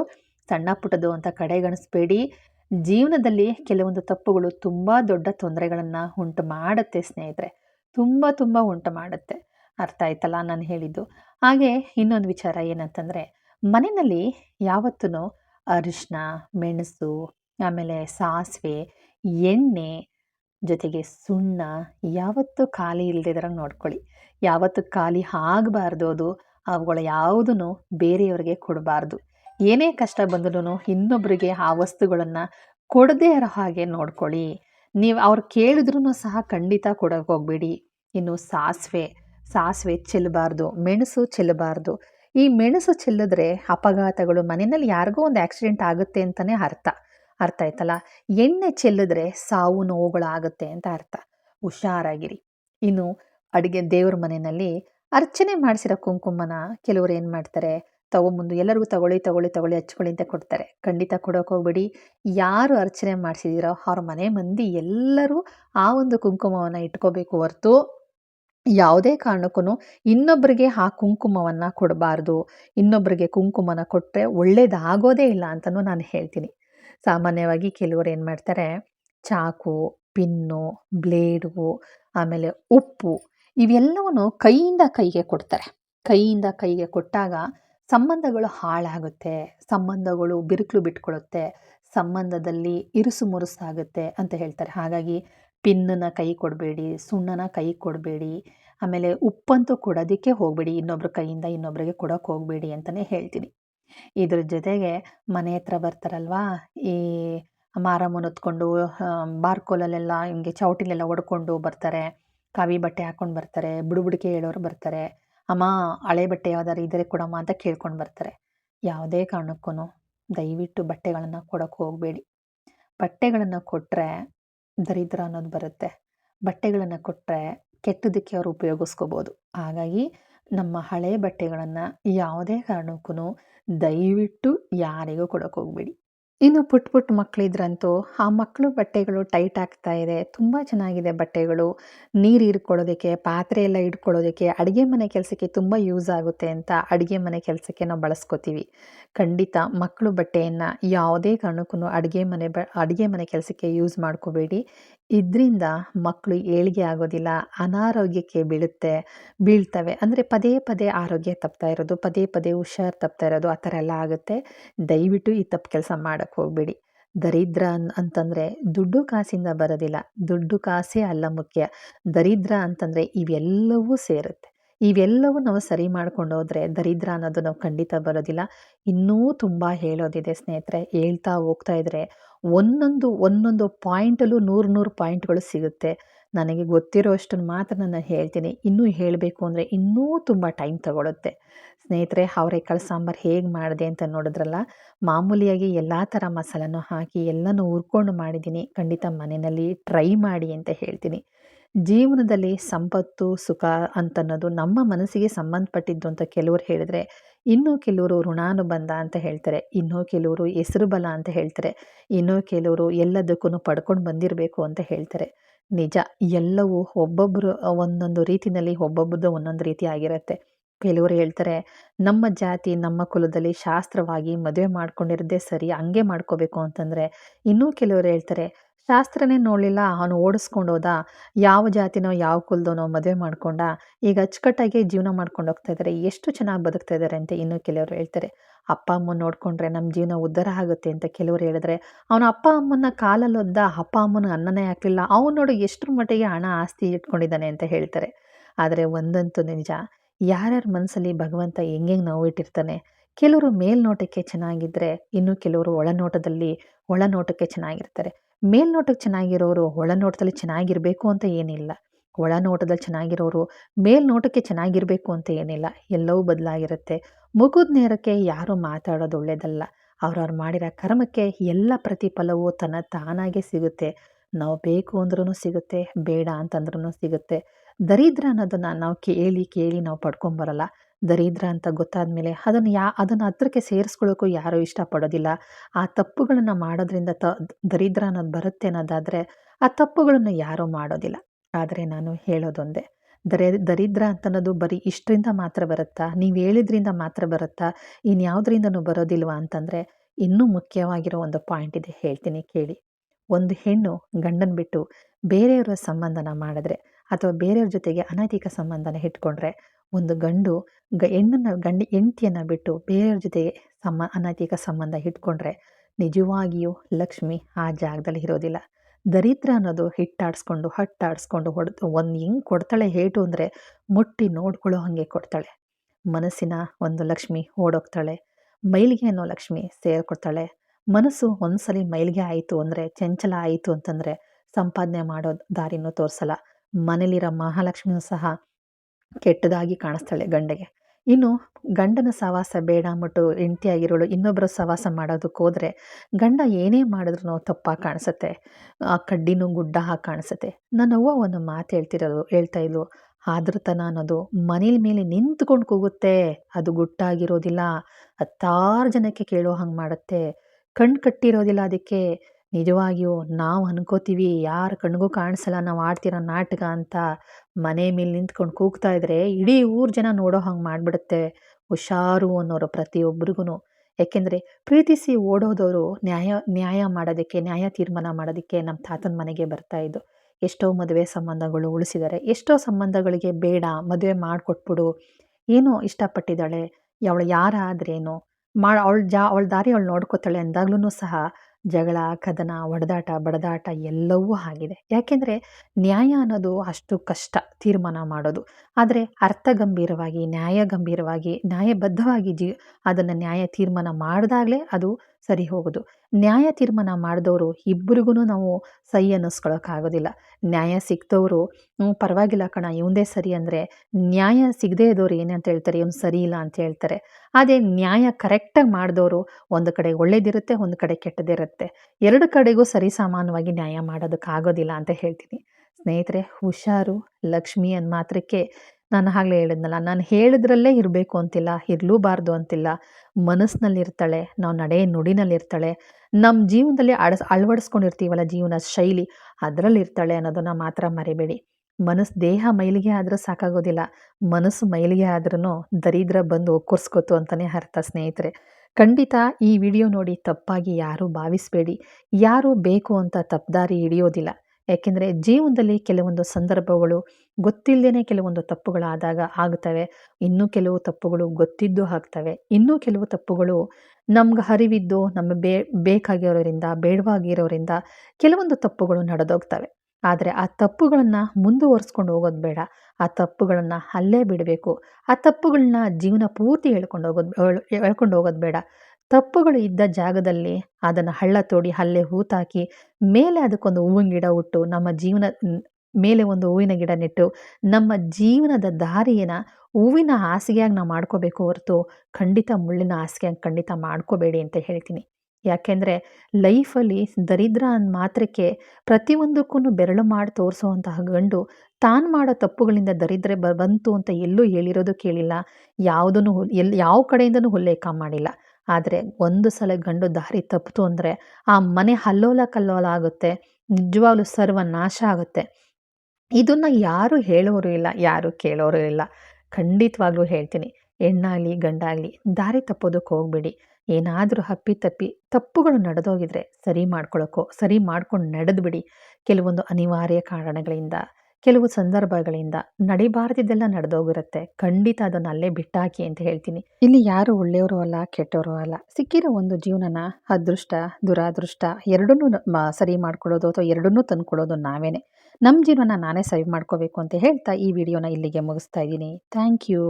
Speaker 1: ಸಣ್ಣ ಪುಟ್ಟದು ಅಂತ ಕಡೆಗಣಿಸ್ಬೇಡಿ. ಜೀವನದಲ್ಲಿ ಕೆಲವೊಂದು ತಪ್ಪುಗಳು ತುಂಬ ದೊಡ್ಡ ತೊಂದರೆಗಳನ್ನು ಉಂಟು ಮಾಡುತ್ತೆ ಸ್ನೇಹಿತರೆ. ತುಂಬ ತುಂಬ ಉಂಟು ಮಾಡುತ್ತೆ. ಅರ್ಥ ಆಯ್ತಲ್ಲ ನಾನು ಹೇಳಿದ್ದು. ಹಾಗೆ ಇನ್ನೊಂದು ವಿಚಾರ ಏನಂತಂದರೆ, ಮನೆಯಲ್ಲಿ ಯಾವತ್ತೂ ಅರಿಶಿನ ಮೆಣಸು, ಆಮೇಲೆ ಸಾಸಿವೆ, ಎಣ್ಣೆ ಜೊತೆಗೆ ಸುಣ್ಣ ಯಾವತ್ತೂ ಖಾಲಿ ಇಲ್ಲದಿದ್ರಾಗ ನೋಡ್ಕೊಳ್ಳಿ. ಯಾವತ್ತು ಖಾಲಿ ಆಗಬಾರ್ದು ಅದು. ಅವುಗಳ ಯಾವುದೂ ಬೇರೆಯವರಿಗೆ ಕೊಡಬಾರ್ದು. ಏನೇ ಕಷ್ಟ ಬಂದ್ರೂ ಇನ್ನೊಬ್ಬರಿಗೆ ಆ ವಸ್ತುಗಳನ್ನು ಕೊಡದೇ ಇರೋ ಹಾಗೆ ನೋಡ್ಕೊಳ್ಳಿ. ನೀವು ಅವ್ರು ಕೇಳಿದ್ರೂ ಸಹ ಖಂಡಿತ ಕೊಡೋಕೆ ಹೋಗಬೇಡಿ. ಇನ್ನು ಸಾಸಿವೆ ಸಾಸಿವೆ ಚೆಲ್ಲಬಾರ್ದು ಮೆಣಸು ಚೆಲ್ಲಬಾರ್ದು ಈ ಮೆಣಸು ಚೆಲ್ಲಿದ್ರೆ ಅಪಘಾತಗಳು ಮನೆಯಲ್ಲಿ ಯಾರಿಗೋ ಒಂದು ಆಕ್ಸಿಡೆಂಟ್ ಆಗುತ್ತೆ ಅಂತಲೇ ಅರ್ಥ. ಅರ್ಥ ಆಯ್ತಲ್ಲ? ಎಣ್ಣೆ ಚೆಲ್ಲಿದ್ರೆ ಸಾವು ನೋವುಗಳಾಗುತ್ತೆ ಅಂತ ಅರ್ಥ. ಹುಷಾರಾಗಿರಿ. ಇನ್ನು ಅಡುಗೆ ದೇವ್ರ ಮನೆಯಲ್ಲಿ ಅರ್ಚನೆ ಮಾಡಿಸಿರೋ ಕುಂಕುಮನ ಕೆಲವರು ಏನು ಮಾಡ್ತಾರೆ? ತಗೊಂಬಂದು ಎಲ್ಲರಿಗೂ ತಗೊಳ್ಳಿ ತಗೊಳ್ಳಿ ತಗೊಳ್ಳಿ ಹಚ್ಕೊಳ್ಳಿ ಅಂತ ಕೊಡ್ತಾರೆ. ಖಂಡಿತ ಕೊಡೋಕೆ ಹೋಗ್ಬೇಡಿ. ಯಾರು ಅರ್ಚನೆ ಮಾಡಿಸಿದಿರೋ ಅವ್ರ ಮನೆ ಮಂದಿ ಎಲ್ಲರೂ ಆ ಒಂದು ಕುಂಕುಮವನ್ನು ಇಟ್ಕೋಬೇಕು ಹೊರತು ಯಾವುದೇ ಕಾರಣಕ್ಕೂ ಇನ್ನೊಬ್ಬರಿಗೆ ಆ ಕುಂಕುಮವನ್ನು ಕೊಡಬಾರ್ದು. ಇನ್ನೊಬ್ಬರಿಗೆ ಕುಂಕುಮನ ಕೊಟ್ಟರೆ ಒಳ್ಳೇದಾಗೋದೇ ಇಲ್ಲ ಅಂತಲೂ ನಾನು ಹೇಳ್ತೀನಿ. ಸಾಮಾನ್ಯವಾಗಿ ಕೆಲವರು ಏನು ಮಾಡ್ತಾರೆ? ಚಾಕು, ಪಿನ್ನು, ಬ್ಲೇಡು, ಆಮೇಲೆ ಉಪ್ಪು ಇವೆಲ್ಲವನ್ನು ಕೈಯಿಂದ ಕೈಗೆ ಕೊಡ್ತಾರೆ. ಕೈಯಿಂದ ಕೈಗೆ ಕೊಟ್ಟಾಗ ಸಂಬಂಧಗಳು ಹಾಳಾಗುತ್ತೆ, ಸಂಬಂಧಗಳು ಬಿರುಕಲು ಬಿಟ್ಕೊಳ್ಳುತ್ತೆ ಸಂಬಂಧದಲ್ಲಿ ಇರುಸು ಮುರುಸಾಗುತ್ತೆ ಅಂತ ಹೇಳ್ತಾರೆ. ಹಾಗಾಗಿ ಪಿನ್ನನ್ನು ಕೈ ಕೊಡಬೇಡಿ, ಸುಣ್ಣನ ಕೈ ಕೊಡಬೇಡಿ, ಆಮೇಲೆ ಉಪ್ಪಂತೂ ಕೊಡೋದಕ್ಕೆ ಹೋಗಬೇಡಿ ಇನ್ನೊಬ್ಬರ ಕೈಯಿಂದ ಇನ್ನೊಬ್ಬರಿಗೆ ಕೊಡೋಕೆ ಹೋಗಬೇಡಿ ಅಂತಲೇ ಹೇಳ್ತೀನಿ. ಇದ್ರ ಜೊತೆಗೆ ಮನೆ ಹತ್ರ ಬರ್ತಾರಲ್ವಾ, ಈ ಮಾರಮ್ಮನ ಹೊತ್ಕೊಂಡು ಬಾರ್ಕೋಲಲ್ಲೆಲ್ಲ ಹಿಂಗೆ ಚೌಟಿಲೆಲ್ಲ ಒಡ್ಕೊಂಡು ಬರ್ತಾರೆ, ಕಾವಿ ಬಟ್ಟೆ ಹಾಕ್ಕೊಂಡು ಬರ್ತಾರೆ, ಬುಡುಬುಡಿಕೆ ಹೇಳೋರು ಬರ್ತಾರೆ. ಅಮ್ಮ ಹಳೆ ಬಟ್ಟೆ ಯಾವ್ದಾರು ಇದ್ದರೆ ಕೊಡಮ್ಮ ಅಂತ ಕೇಳ್ಕೊಂಡು ಬರ್ತಾರೆ. ಯಾವುದೇ ಕಾರಣಕ್ಕೂ ದಯವಿಟ್ಟು ಬಟ್ಟೆಗಳನ್ನು ಕೊಡೋಕ್ಕೆ ಹೋಗಬೇಡಿ. ಬಟ್ಟೆಗಳನ್ನು ಕೊಟ್ಟರೆ ದರಿದ್ರ ಅನ್ನೋದು ಬರುತ್ತೆ. ಬಟ್ಟೆಗಳನ್ನು ಕೊಟ್ಟರೆ ಕೆಟ್ಟದಕ್ಕೆ ಅವರು ಉಪಯೋಗಿಸ್ಕೋಬೋದು. ಹಾಗಾಗಿ ನಮ್ಮ ಹಳೆ ಬಟ್ಟೆಗಳನ್ನು ಯಾವುದೇ ಕಾರಣಕ್ಕೂ ದಯವಿಟ್ಟು ಯಾರಿಗೂ ಕೊಡೋಕೆ ಹೋಗಬೇಡಿ. ಇನ್ನು ಪುಟ್ಟ ಪುಟ್ಟ ಮಕ್ಕಳಿದ್ರಂತೂ ಆ ಮಕ್ಕಳು ಬಟ್ಟೆಗಳು ಟೈಟ್ ಆಗ್ತಾ ಇದೆ, ತುಂಬ ಚೆನ್ನಾಗಿದೆ ಬಟ್ಟೆಗಳು. ನೀರು ಇಟ್ಕೊಳ್ಳೋದಕ್ಕೆ ಪಾತ್ರೆ ಎಲ್ಲ ಇಟ್ಕೊಳ್ಳೋದಕ್ಕೆ ಅಡುಗೆ ಮನೆ ಕೆಲಸಕ್ಕೆ ತುಂಬ ಯೂಸ್ ಆಗುತ್ತೆ ಅಂತ ಅಡುಗೆ ಮನೆ ಕೆಲಸಕ್ಕೆ ನಾವು ಬಳಸ್ಕೋತೀವಿ. ಖಂಡಿತ ಮಕ್ಕಳು ಬಟ್ಟೆಯನ್ನು ಯಾವುದೇ ಕಾರಣಕ್ಕೂ ಅಡುಗೆ ಮನೆ ಬ, ಅಡುಗೆ ಮನೆ ಕೆಲಸಕ್ಕೆ ಯೂಸ್ ಮಾಡ್ಕೋಬೇಡಿ. ಇದರಿಂದ ಮಕ್ಕಳು ಏಳಿಗೆ ಆಗೋದಿಲ್ಲ, ಅನಾರೋಗ್ಯಕ್ಕೆ ಬೀಳುತ್ತೆ, ಬೀಳ್ತವೆ. ಅಂದರೆ ಪದೇ ಪದೇ ಆರೋಗ್ಯ ತಪ್ತಾ ಇರೋದು, ಪದೇ ಪದೇ ಹುಷಾರು ತಪ್ತಾ ಇರೋದು, ಆ ಥರ ಎಲ್ಲ ಆಗುತ್ತೆ. ದಯವಿಟ್ಟು ಈ ತಪ್ಪು ಕೆಲಸ ಮಾಡೋಕ್ಕೆ ಹೋಗಬೇಡಿ. ದರಿದ್ರ ಅನ್, ಅಂತಂದರೆ ದುಡ್ಡು ಕಾಸಿಂದ ಬರೋದಿಲ್ಲ. ದುಡ್ಡು ಕಾಸೇ ಅಲ್ಲ ಮುಖ್ಯ. ದರಿದ್ರ ಅಂತಂದರೆ ಇವೆಲ್ಲವೂ ಸೇರುತ್ತೆ. ಇವೆಲ್ಲವೂ ನಾವು ಸರಿ ಮಾಡ್ಕೊಂಡು ಹೋದರೆ ದರಿದ್ರ ಅನ್ನೋದು ನಾವು ಖಂಡಿತ ಬರೋದಿಲ್ಲ. ಇನ್ನೂ ತುಂಬ ಹೇಳೋದಿದೆ ಸ್ನೇಹಿತರೆ, ಹೇಳ್ತಾ ಹೋಗ್ತಾ ಇದ್ದರೆ ಒಂದೊಂದು ಒಂದೊಂದು ಪಾಯಿಂಟಲ್ಲೂ ನೂರು ನೂರು ಪಾಯಿಂಟ್ಗಳು ಸಿಗುತ್ತೆ. ನನಗೆ ಗೊತ್ತಿರೋ ಅಷ್ಟನ್ನು ಮಾತ್ರ ನಾನು ಹೇಳ್ತೀನಿ. ಇನ್ನೂ ಹೇಳಬೇಕು ಅಂದರೆ ಇನ್ನೂ ತುಂಬ ಟೈಮ್ ತಗೊಳುತ್ತೆ. ಸ್ನೇಹಿತರೆ, ಅವರೆಕಾಳು ಸಾಂಬಾರು ಹೇಗೆ ಮಾಡಿದೆ ಅಂತ ನೋಡಿದ್ರಲ್ಲ, ಮಾಮೂಲಿಯಾಗಿ ಎಲ್ಲ ಥರ ಮಸಾಲನೂ ಹಾಕಿ ಎಲ್ಲನೂ ಹುರ್ಕೊಂಡು ಮಾಡಿದ್ದೀನಿ. ಖಂಡಿತ ಮನೆಯಲ್ಲಿ ಟ್ರೈ ಮಾಡಿ ಅಂತ ಹೇಳ್ತೀನಿ. ಜೀವನದಲ್ಲಿ ಸಂಪತ್ತು, ಸುಖ ಅಂತನ್ನೋದು ನಮ್ಮ ಮನಸ್ಸಿಗೆ ಸಂಬಂಧಪಟ್ಟಿದ್ದು ಅಂತ ಕೆಲವರು ಹೇಳಿದ್ರೆ, ಇನ್ನೂ ಕೆಲವರು ಋಣಾನುಬಂಧ ಅಂತ ಹೇಳ್ತಾರೆ, ಇನ್ನೂ ಕೆಲವರು ಹೆಸರು ಬಲ ಅಂತ ಹೇಳ್ತಾರೆ, ಇನ್ನೂ ಕೆಲವರು ಎಲ್ಲದಕ್ಕೂ ಪಡ್ಕೊಂಡು ಬಂದಿರಬೇಕು ಅಂತ ಹೇಳ್ತಾರೆ. ನಿಜ, ಎಲ್ಲವೂ ಒಬ್ಬೊಬ್ಬರು ಒಂದೊಂದು ರೀತಿಯಲ್ಲಿ ಒಬ್ಬೊಬ್ಬರದ್ದು ಒಂದೊಂದು ರೀತಿ ಆಗಿರುತ್ತೆ. ಕೆಲವರು ಹೇಳ್ತಾರೆ, ನಮ್ಮ ಜಾತಿ, ನಮ್ಮ ಕುಲದಲ್ಲಿ ಶಾಸ್ತ್ರವಾಗಿ ಮದುವೆ ಮಾಡ್ಕೊಂಡಿರೋದೇ ಸರಿ, ಹಂಗೆ ಮಾಡ್ಕೋಬೇಕು ಅಂತಂದರೆ. ಇನ್ನೂ ಕೆಲವರು ಹೇಳ್ತಾರೆ, ಶಾಸ್ತ್ರನೇ ನೋಡಲಿಲ್ಲ, ಅವನು ಓಡಿಸ್ಕೊಂಡು ಯಾವ ಜಾತಿನೋ, ಯಾವ ಕುಲದೋನೋ ಮದುವೆ ಮಾಡ್ಕೊಂಡ. ಈಗ ಅಚ್ಚುಕಟ್ಟಾಗಿ ಜೀವನ ಮಾಡ್ಕೊಂಡು ಹೋಗ್ತಾ ಇದ್ದಾರೆ ಎಷ್ಟು ಚೆನ್ನಾಗಿ ಬದುಕ್ತಾ ಇದ್ದಾರೆ ಅಂತ ಇನ್ನೂ ಕೆಲವರು ಹೇಳ್ತಾರೆ. ಅಪ್ಪ, ಅಮ್ಮ ನೋಡಿಕೊಂಡ್ರೆ ನಮ್ಮ ಜೀವನ ಉದ್ಧಾರ ಆಗುತ್ತೆ ಅಂತ ಕೆಲವರು ಹೇಳಿದ್ರೆ, ಅವನ ಅಪ್ಪ, ಅಮ್ಮನ ಕಾಲಲ್ಲೊದ್ದ ಅಪ್ಪ, ಅಮ್ಮನ ಅನ್ನನೇ ಹಾಕಲಿಲ್ಲ ಅವನು ನೋಡು ಎಷ್ಟರ ಮಟ್ಟಿಗೆ ಹಣ, ಆಸ್ತಿ ಇಟ್ಕೊಂಡಿದ್ದಾನೆ ಅಂತ ಹೇಳ್ತಾರೆ. ಆದರೆ ಒಂದಂತೂ ನಿಜ ಯಾರ್ಯಾರ ಮನಸ್ಸಲ್ಲಿ ಭಗವಂತ ಹೆಂಗೆ ನೋವು ಇಟ್ಟಿರ್ತಾನೆ ಕೆಲವರು ಮೇಲ್ನೋಟಕ್ಕೆ ಚೆನ್ನಾಗಿದ್ದರೆ ಇನ್ನು ಕೆಲವರು ಒಳನೋಟದಲ್ಲಿ, ಒಳನೋಟಕ್ಕೆ ಚೆನ್ನಾಗಿರ್ತಾರೆ. ಮೇಲ್ನೋಟಕ್ಕೆ ಚೆನ್ನಾಗಿರೋರು ಒಳನೋಟದಲ್ಲಿ ಚೆನ್ನಾಗಿರಬೇಕು ಅಂತ ಏನಿಲ್ಲ. ಒಳನೋಟದಲ್ಲಿ ಚೆನ್ನಾಗಿರೋರು ಮೇಲ್ನೋಟಕ್ಕೆ ಚೆನ್ನಾಗಿರಬೇಕು ಅಂತ ಏನಿಲ್ಲ. ಎಲ್ಲವೂ ಬದಲಾಗಿರುತ್ತೆ. ಮುಗಿದ ನೇರಕ್ಕೆ ಯಾರು ಮಾತಾಡೋದು ಒಳ್ಳೆಯದಲ್ಲ ಅವ್ರವ್ರು ಮಾಡಿರೋ ಕರ್ಮಕ್ಕೆ ಎಲ್ಲ ಪ್ರತಿಫಲವೂ ತನ್ನ ತಾನಾಗೆ ಸಿಗುತ್ತೆ. ನಾವು ಬೇಕು ಅಂದ್ರೂ ಸಿಗುತ್ತೆ, ಬೇಡ ಅಂತಂದ್ರೂ ಸಿಗುತ್ತೆ. ದರಿದ್ರ ಅನ್ನೋದನ್ನು ನಾವು ಕೇಳಿ ಕೇಳಿ ನಾವು ಪಡ್ಕೊಂಬರಲ್ಲ. ದರಿದ್ರ ಅಂತ ಗೊತ್ತಾದ ಮೇಲೆ ಅದನ್ನು ಯಾ, ಅದನ್ನು ಹತ್ರಕ್ಕೆ ಸೇರಿಸ್ಕೊಳ್ಳೋಕ್ಕೂ ಯಾರೂ ಇಷ್ಟಪಡೋದಿಲ್ಲ. ಆ ತಪ್ಪುಗಳನ್ನು ಮಾಡೋದ್ರಿಂದ ತ, ದರಿದ್ರ ಅನ್ನೋದು ಬರುತ್ತೆ ಅನ್ನೋದಾದರೆ ಆ ತಪ್ಪುಗಳನ್ನು ಯಾರೂ ಮಾಡೋದಿಲ್ಲ. ಆದರೆ ನಾನು ಹೇಳೋದೊಂದೇ, ದರಿ, ದರಿದ್ರ ಅಂತನ್ನೋದು ಬರೀ ಇಷ್ಟರಿಂದ ಮಾತ್ರ ಬರುತ್ತಾ? ನೀವು ಹೇಳಿದ್ರಿಂದ ಮಾತ್ರ ಬರುತ್ತಾ? ಇನ್ಯಾವುದರಿಂದನೂ ಬರೋದಿಲ್ವಾ ಅಂತಂದರೆ ಇನ್ನೂ ಮುಖ್ಯವಾಗಿರೋ ಒಂದು ಪಾಯಿಂಟ್ ಇದೆ ಹೇಳ್ತೀನಿ ಕೇಳಿ. ಒಂದು ಹೆಣ್ಣು ಗಂಡನ ಬಿಟ್ಟು ಬೇರೆಯವರ ಸಂಬಂಧನ ಮಾಡಿದ್ರೆ ಅಥವಾ ಬೇರೆಯವ್ರ ಜೊತೆಗೆ ಅನೈತಿಕ ಸಂಬಂಧನ ಇಟ್ಕೊಂಡ್ರೆ ಒಂದು ಗಂಡು ಗ ಹೆಣ್ಣನ್ನು ಗಂಡ ಹೆಂಡ್ತಿಯನ್ನು ಬಿಟ್ಟು ಬೇರೆಯವ್ರ ಜೊತೆಗೆ ಸಮ ಅನೈತಿಕ ಸಂಬಂಧ ಇಟ್ಕೊಂಡ್ರೆ ನಿಜವಾಗಿಯೂ ಲಕ್ಷ್ಮಿ ಆ ಜಾಗದಲ್ಲಿ ಇರೋದಿಲ್ಲ. ದರಿದ್ರ ಅನ್ನೋದು ಹಿಟ್ಟಾಡಿಸ್ಕೊಂಡು, ಹಟ್ಟಾಡಿಸ್ಕೊಂಡು ಹೊಡೆದು ಒಂದು ಹೆಂಗೆ ಕೊಡ್ತಾಳೆ ಹೇಟು ಅಂದರೆ ಮುಟ್ಟಿ ನೋಡ್ಕೊಳ್ಳೋ ಹಾಗೆ ಕೊಡ್ತಾಳೆ. ಮನಸ್ಸಿನ ಒಂದು ಲಕ್ಷ್ಮಿ ಓಡೋಗ್ತಾಳೆ. ಮೈಲಿಗೆ ಅನ್ನೋ ಲಕ್ಷ್ಮಿ ಸೇರ್ಕೊಡ್ತಾಳೆ. ಮನಸ್ಸು ಒಂದ್ಸಲಿ ಮೈಲಿಗೆ ಆಯಿತು ಅಂದರೆ ಚಂಚಲ ಆಯಿತು ಅಂತಂದರೆ ಸಂಪಾದನೆ ಮಾಡೋ ದಾರಿನೂ ತೋರಿಸಲ್ಲ. ಮನೇಲಿರೋ ಮಹಾಲಕ್ಷ್ಮಿಯೂ ಸಹ ಕೆಟ್ಟದಾಗಿ ಕಾಣಿಸ್ತಾಳೆ ಗಂಡಗೆ. ಇನ್ನು ಗಂಡನ ಸವಾಸ ಬೇಡ ಅಂದ್ಬಿಟ್ಟು ಹೆಂಡತಿಯಾಗಿರೋಳು ಇನ್ನೊಬ್ಬರ ಸವಾಸ ಮಾಡೋದಕ್ಕೆ ಹೋದರೆ ಗಂಡ ಏನೇ ಮಾಡಿದ್ರು ತಪ್ಪಾಗಿ ಕಾಣಿಸುತ್ತೆ. ಆ ಕಡ್ಡಿನೂ ಗುಡ್ಡ ಹಾಕಿ ಕಾಣಿಸುತ್ತೆ. ನನ್ನ ಅವ್ವ ಒಂದು ಮಾತು ಹೇಳ್ತಿರೋದು, ಹೇಳ್ತಾ ಇದ್ಲು ಆದ್ರತನ ಅನ್ನೋದು ಮನೇಲಿ ಮೇಲೆ ನಿಂತ್ಕೊಂಡು ಕೂಗುತ್ತೆ. ಅದು ಗುಟ್ಟಾಗಿರೋದಿಲ್ಲ. ಹತ್ತಾರು ಜನಕ್ಕೆ ಕೇಳೋ ಹಂಗೆ ಮಾಡುತ್ತೆ. ಕಣ್ಣು ಕಟ್ಟಿರೋದಿಲ್ಲ ಅದಕ್ಕೆ. ನಿಜವಾಗಿಯೂ ನಾವು ಅನ್ಕೋತೀವಿ, ಯಾರ ಕಣ್ಗೂ ಕಾಣಿಸಲ್ಲ ನಾವು ಆಡ್ತಿರೋ ನಾಟಕ ಅಂತ. ಮನೆ ಮೇಲೆ ನಿಂತ್ಕೊಂಡು ಕೂಗ್ತಾ ಇದ್ರೆ ಇಡೀ ಊರು ಜನ ನೋಡೋ ಹಂಗೆ ಮಾಡಿಬಿಡುತ್ತೆ, ಹುಷಾರು ಅನ್ನೋರು ಪ್ರತಿಯೊಬ್ಬರಿಗೂ ಯಾಕೆಂದರೆ ಪ್ರೀತಿಸಿ ಓಡೋದವರು ನ್ಯಾಯ ನ್ಯಾಯ ಮಾಡೋದಕ್ಕೆ, ನ್ಯಾಯ ತೀರ್ಮಾನ ಮಾಡೋದಕ್ಕೆ ನಮ್ಮ ತಾತನ ಮನೆಗೆ ಬರ್ತಾ ಇದ್ದು. ಎಷ್ಟೋ ಮದುವೆ ಸಂಬಂಧಗಳು ಉಳಿಸಿದ್ದಾರೆ ಎಷ್ಟೋ ಸಂಬಂಧಗಳಿಗೆ ಬೇಡ, ಮದುವೆ ಮಾಡಿಕೊಟ್ಬಿಡು. ಏನೋ ಇಷ್ಟಪಟ್ಟಿದ್ದಾಳೆ, ಅವಳು ಯಾರಾದ್ರೇನು, ಮಾ, ಅವಳು ಜಾ, ಅವಳ ದಾರಿ ಅವಳು ನೋಡ್ಕೋತಾಳೆ ಅಂದಾಗ್ಲೂ ಸಹ ಜಗಳ, ಕದನ, ಒಡೆದಾಟ, ಬಡದಾಟ ಎಲ್ಲವೂ ಆಗಿದೆ. ಯಾಕೆಂದರೆ ನ್ಯಾಯ ಅನ್ನೋದು ಅಷ್ಟು ಕಷ್ಟ ತೀರ್ಮಾನ ಮಾಡೋದು. ಆದರೆ ಅರ್ಥ ಗಂಭೀರವಾಗಿ ನ್ಯಾಯ ಗಂಭೀರವಾಗಿ ನ್ಯಾಯಬದ್ಧವಾಗಿ ಜೀ, ಅದನ್ನು ನ್ಯಾಯ ತೀರ್ಮಾನ ಮಾಡಿದಾಗಲೇ ಅದು ಸರಿ ಹೋಗೋದು. ನ್ಯಾಯ ತೀರ್ಮಾನ ಮಾಡಿದವರು ಇಬ್ಬರಿಗೂ ನಾವು ಸಹಿ ಅನ್ನಿಸ್ಕೊಳ್ಳೋಕ್ಕಾಗೋದಿಲ್ಲ ನ್ಯಾಯ ಸಿಕ್ತವರು ಪರವಾಗಿಲ್ಲ ಕಣ ಇವಂದೇ ಸರಿ ಅಂದರೆ ನ್ಯಾಯ ಸಿಗದೇ ಇದ್ದವ್ರು ಏನಂತ ಹೇಳ್ತಾರೆ, ಇವನು ಸರಿ ಇಲ್ಲ ಅಂತ ಹೇಳ್ತಾರೆ. ಅದೇ ನ್ಯಾಯ ಕರೆಕ್ಟಾಗಿ ಮಾಡಿದವರು ಒಂದು ಕಡೆ ಒಳ್ಳೇದಿರುತ್ತೆ, ಒಂದು ಕಡೆ ಕೆಟ್ಟದಿರುತ್ತೆ. ಎರಡು ಕಡೆಗೂ ಸರಿ ಸಾಮಾನ್ಯವಾಗಿ ನ್ಯಾಯ ಮಾಡೋದಕ್ಕಾಗೋದಿಲ್ಲ ಅಂತ ಹೇಳ್ತೀನಿ. ಸ್ನೇಹಿತರೆ, ಹುಷಾರು, ಲಕ್ಷ್ಮಿ ಅಂದ ಮಾತ್ರಕ್ಕೆ ನಾನು ಆಗಲೇ ಹೇಳಿದ್ನಲ್ಲ, ನಾನು ಹೇಳಿದ್ರಲ್ಲೇ ಇರಬೇಕು ಅಂತಿಲ್ಲ, ಇರಲೂಬಾರ್ದು ಅಂತಿಲ್ಲ. ಮನಸ್ಸಿನಲ್ಲಿರ್ತಾಳೆ ನಾವು ನಡೆ ನುಡಿನಲ್ಲಿರ್ತಾಳೆ. ನಮ್ಮ ಜೀವನದಲ್ಲಿ ಅಡಸ್ ಅಳವಡಿಸ್ಕೊಂಡಿರ್ತೀವಲ್ಲ ಜೀವನ ಶೈಲಿ ಅದರಲ್ಲಿ ಇರ್ತಾಳೆ ಅನ್ನೋದನ್ನು ಮಾತ್ರ ಮರಿಬೇಡಿ. ಮನಸ್ಸು ದೇಹ ಮೈಲಿಗೆ ಆದರೂ ಸಾಕಾಗೋದಿಲ್ಲ. ಮನಸ್ಸು ಮೈಲಿಗೆ ಆದ್ರೂ ದರಿದ್ರ ಬಂದು ಒಕ್ಕರ್ಸ್ಕೊತು ಅಂತಲೇ ಅರ್ಥ ಸ್ನೇಹಿತರೆ. ಖಂಡಿತ ಈ ವಿಡಿಯೋ ನೋಡಿ ತಪ್ಪಾಗಿ ಯಾರೂ ಭಾವಿಸಬೇಡಿ. ಯಾರೂ ಬೇಕು ಅಂತ ತಪ್ಪದಾರಿ ಹಿಡಿಯೋದಿಲ್ಲ. ಯಾಕೆಂದರೆ ಜೀವನದಲ್ಲಿ ಕೆಲವೊಂದು ಸಂದರ್ಭಗಳು ಗೊತ್ತಿಲ್ಲದೇ ಕೆಲವೊಂದು ತಪ್ಪುಗಳಾದಾಗ ಆಗ್ತವೆ. ಇನ್ನೂ ಕೆಲವು ತಪ್ಪುಗಳು ಗೊತ್ತಿದ್ದು ಆಗ್ತವೆ. ಇನ್ನೂ ಕೆಲವು ತಪ್ಪುಗಳು ನಮ್ಗೆ ಹರಿವಿದ್ದು ನಮ್ಮ ಬೇ, ಬೇಕಾಗಿರೋರಿಂದ, ಬೇಡವಾಗಿರೋರಿಂದ ಕೆಲವೊಂದು ತಪ್ಪುಗಳು ನಡೆದೋಗ್ತವೆ. ಆದರೆ ಆ ತಪ್ಪುಗಳನ್ನು ಮುಂದುವರಿಸ್ಕೊಂಡು ಹೋಗೋದು ಬೇಡ. ಆ ತಪ್ಪುಗಳನ್ನು ಅಲ್ಲೇ ಬಿಡಬೇಕು. ಆ ತಪ್ಪುಗಳನ್ನ ಜೀವನ ಪೂರ್ತಿ ಹೇಳ್ಕೊಂಡು ಹೋಗೋದು ಹೇಳ್ಕೊಂಡು ಹೋಗೋದು ಬೇಡ. ತಪ್ಪುಗಳು ಇದ್ದ ಜಾಗದಲ್ಲಿ ಅದನ್ನು ಹಳ್ಳ ತೋಡಿ ಅಲ್ಲೇ ಹೂತಾಕಿ ಮೇಲೆ ಅದಕ್ಕೊಂದು ಹೂವಿನ ಗಿಡ ಹುಟ್ಟು ನಮ್ಮ ಜೀವನ, ಮೇಲೆ ಒಂದು ಹೂವಿನ ಗಿಡ ನೆಟ್ಟು ನಮ್ಮ ಜೀವನದ ದಾರಿಯನ್ನ ಹೂವಿನ ಹಾಸಿಗೆಯಾಗಿ ನಾವು ಮಾಡ್ಕೋಬೇಕು ಹೊರತು ಖಂಡಿತ ಮುಳ್ಳಿನ ಹಾಸಿಗೆಯಾಗಿ ಖಂಡಿತ ಮಾಡ್ಕೋಬೇಡಿ ಅಂತ ಹೇಳ್ತೀನಿ. ಯಾಕೆಂದರೆ ಲೈಫಲ್ಲಿ ದರಿದ್ರ ಅಂದ ಮಾತ್ರಕ್ಕೆ ಪ್ರತಿಯೊಂದಕ್ಕೂ ಬೆರಳು ಮಾಡಿ ತೋರಿಸುವಂತಹ ಗಂಡು ತಾನು ಮಾಡೋ ತಪ್ಪುಗಳಿಂದ ದರಿದ್ರೆ ಬಂತು ಅಂತ ಎಲ್ಲೂ ಹೇಳಿರೋದು ಕೇಳಿಲ್ಲ. ಯಾವುದನ್ನು ಎಲ್ಲಿ ಯಾವ ಕಡೆಯಿಂದನೂ ಉಲ್ಲೇಖ ಮಾಡಿಲ್ಲ. ಆದರೆ ಒಂದು ಸಲ ಗಂಡು ದಾರಿ ತಪ್ಪಿತು ಅಂದರೆ ಆ ಮನೆ ಹಲ್ಲೋಲ ಕಲ್ಲೋಲ ಆಗುತ್ತೆ. ನಿಜವಾಗ್ಲೂ ಸರ್ವನಾಶ ಆಗುತ್ತೆ. ಇದನ್ನು ಯಾರು ಹೇಳೋರು ಇಲ್ಲ, ಯಾರು ಕೇಳೋರು ಇಲ್ಲ. ಖಂಡಿತವಾಗ್ಲೂ ಹೇಳ್ತೀನಿ. ಹೆಣ್ಣಾಗಲಿ, ಗಂಡಾಗಲಿ ದಾರಿ ತಪ್ಪೋದಕ್ಕೆ ಹೋಗ್ಬೇಡಿ. ಏನಾದರೂ ಹಪ್ಪಿ ತಪ್ಪಿ ತಪ್ಪುಗಳು ನಡೆದೋಗಿದ್ರೆ ಸರಿ ಮಾಡ್ಕೊಳ್ಳೋಕ್ಕೋ ಸರಿ ಮಾಡ್ಕೊಂಡು ನಡೆದ್ಬಿಡಿ. ಕೆಲವೊಂದು ಅನಿವಾರ್ಯ ಕಾರಣಗಳಿಂದ, ಕೆಲವು ಸಂದರ್ಭಗಳಿಂದ ನಡಿಬಾರದಿದ್ದೆಲ್ಲ ನಡೆದೋಗಿರುತ್ತೆ. ಖಂಡಿತ ಅದನ್ನು ಅಲ್ಲೇ ಬಿಟ್ಟಾಕಿ ಅಂತ ಹೇಳ್ತೀನಿ. ಇಲ್ಲಿ ಯಾರು ಒಳ್ಳೆಯವರು ಅಲ್ಲ, ಕೆಟ್ಟವರು ಅಲ್ಲ, ಸಿಕ್ಕಿರೋ ಒಂದು ಜೀವನನ ಅದೃಷ್ಟ, ದುರಾದೃಷ್ಟ ಎರಡನ್ನೂ ಸರಿ ಮಾಡ್ಕೊಳ್ಳೋದು ಅಥವಾ ಎರಡನ್ನೂ ತಂದ್ಕೊಳ್ಳೋದು ನಾವೇನೆ. ನಮ್ಮ ಜೀವನ ನಾನೇ ಸರಿ ಮಾಡ್ಕೋಬೇಕು ಅಂತ ಹೇಳ್ತಾ ಈ ವಿಡಿಯೋನ ಇಲ್ಲಿಗೆ ಮುಗಿಸ್ತಾ ಇದ್ದೀನಿ. Thank you.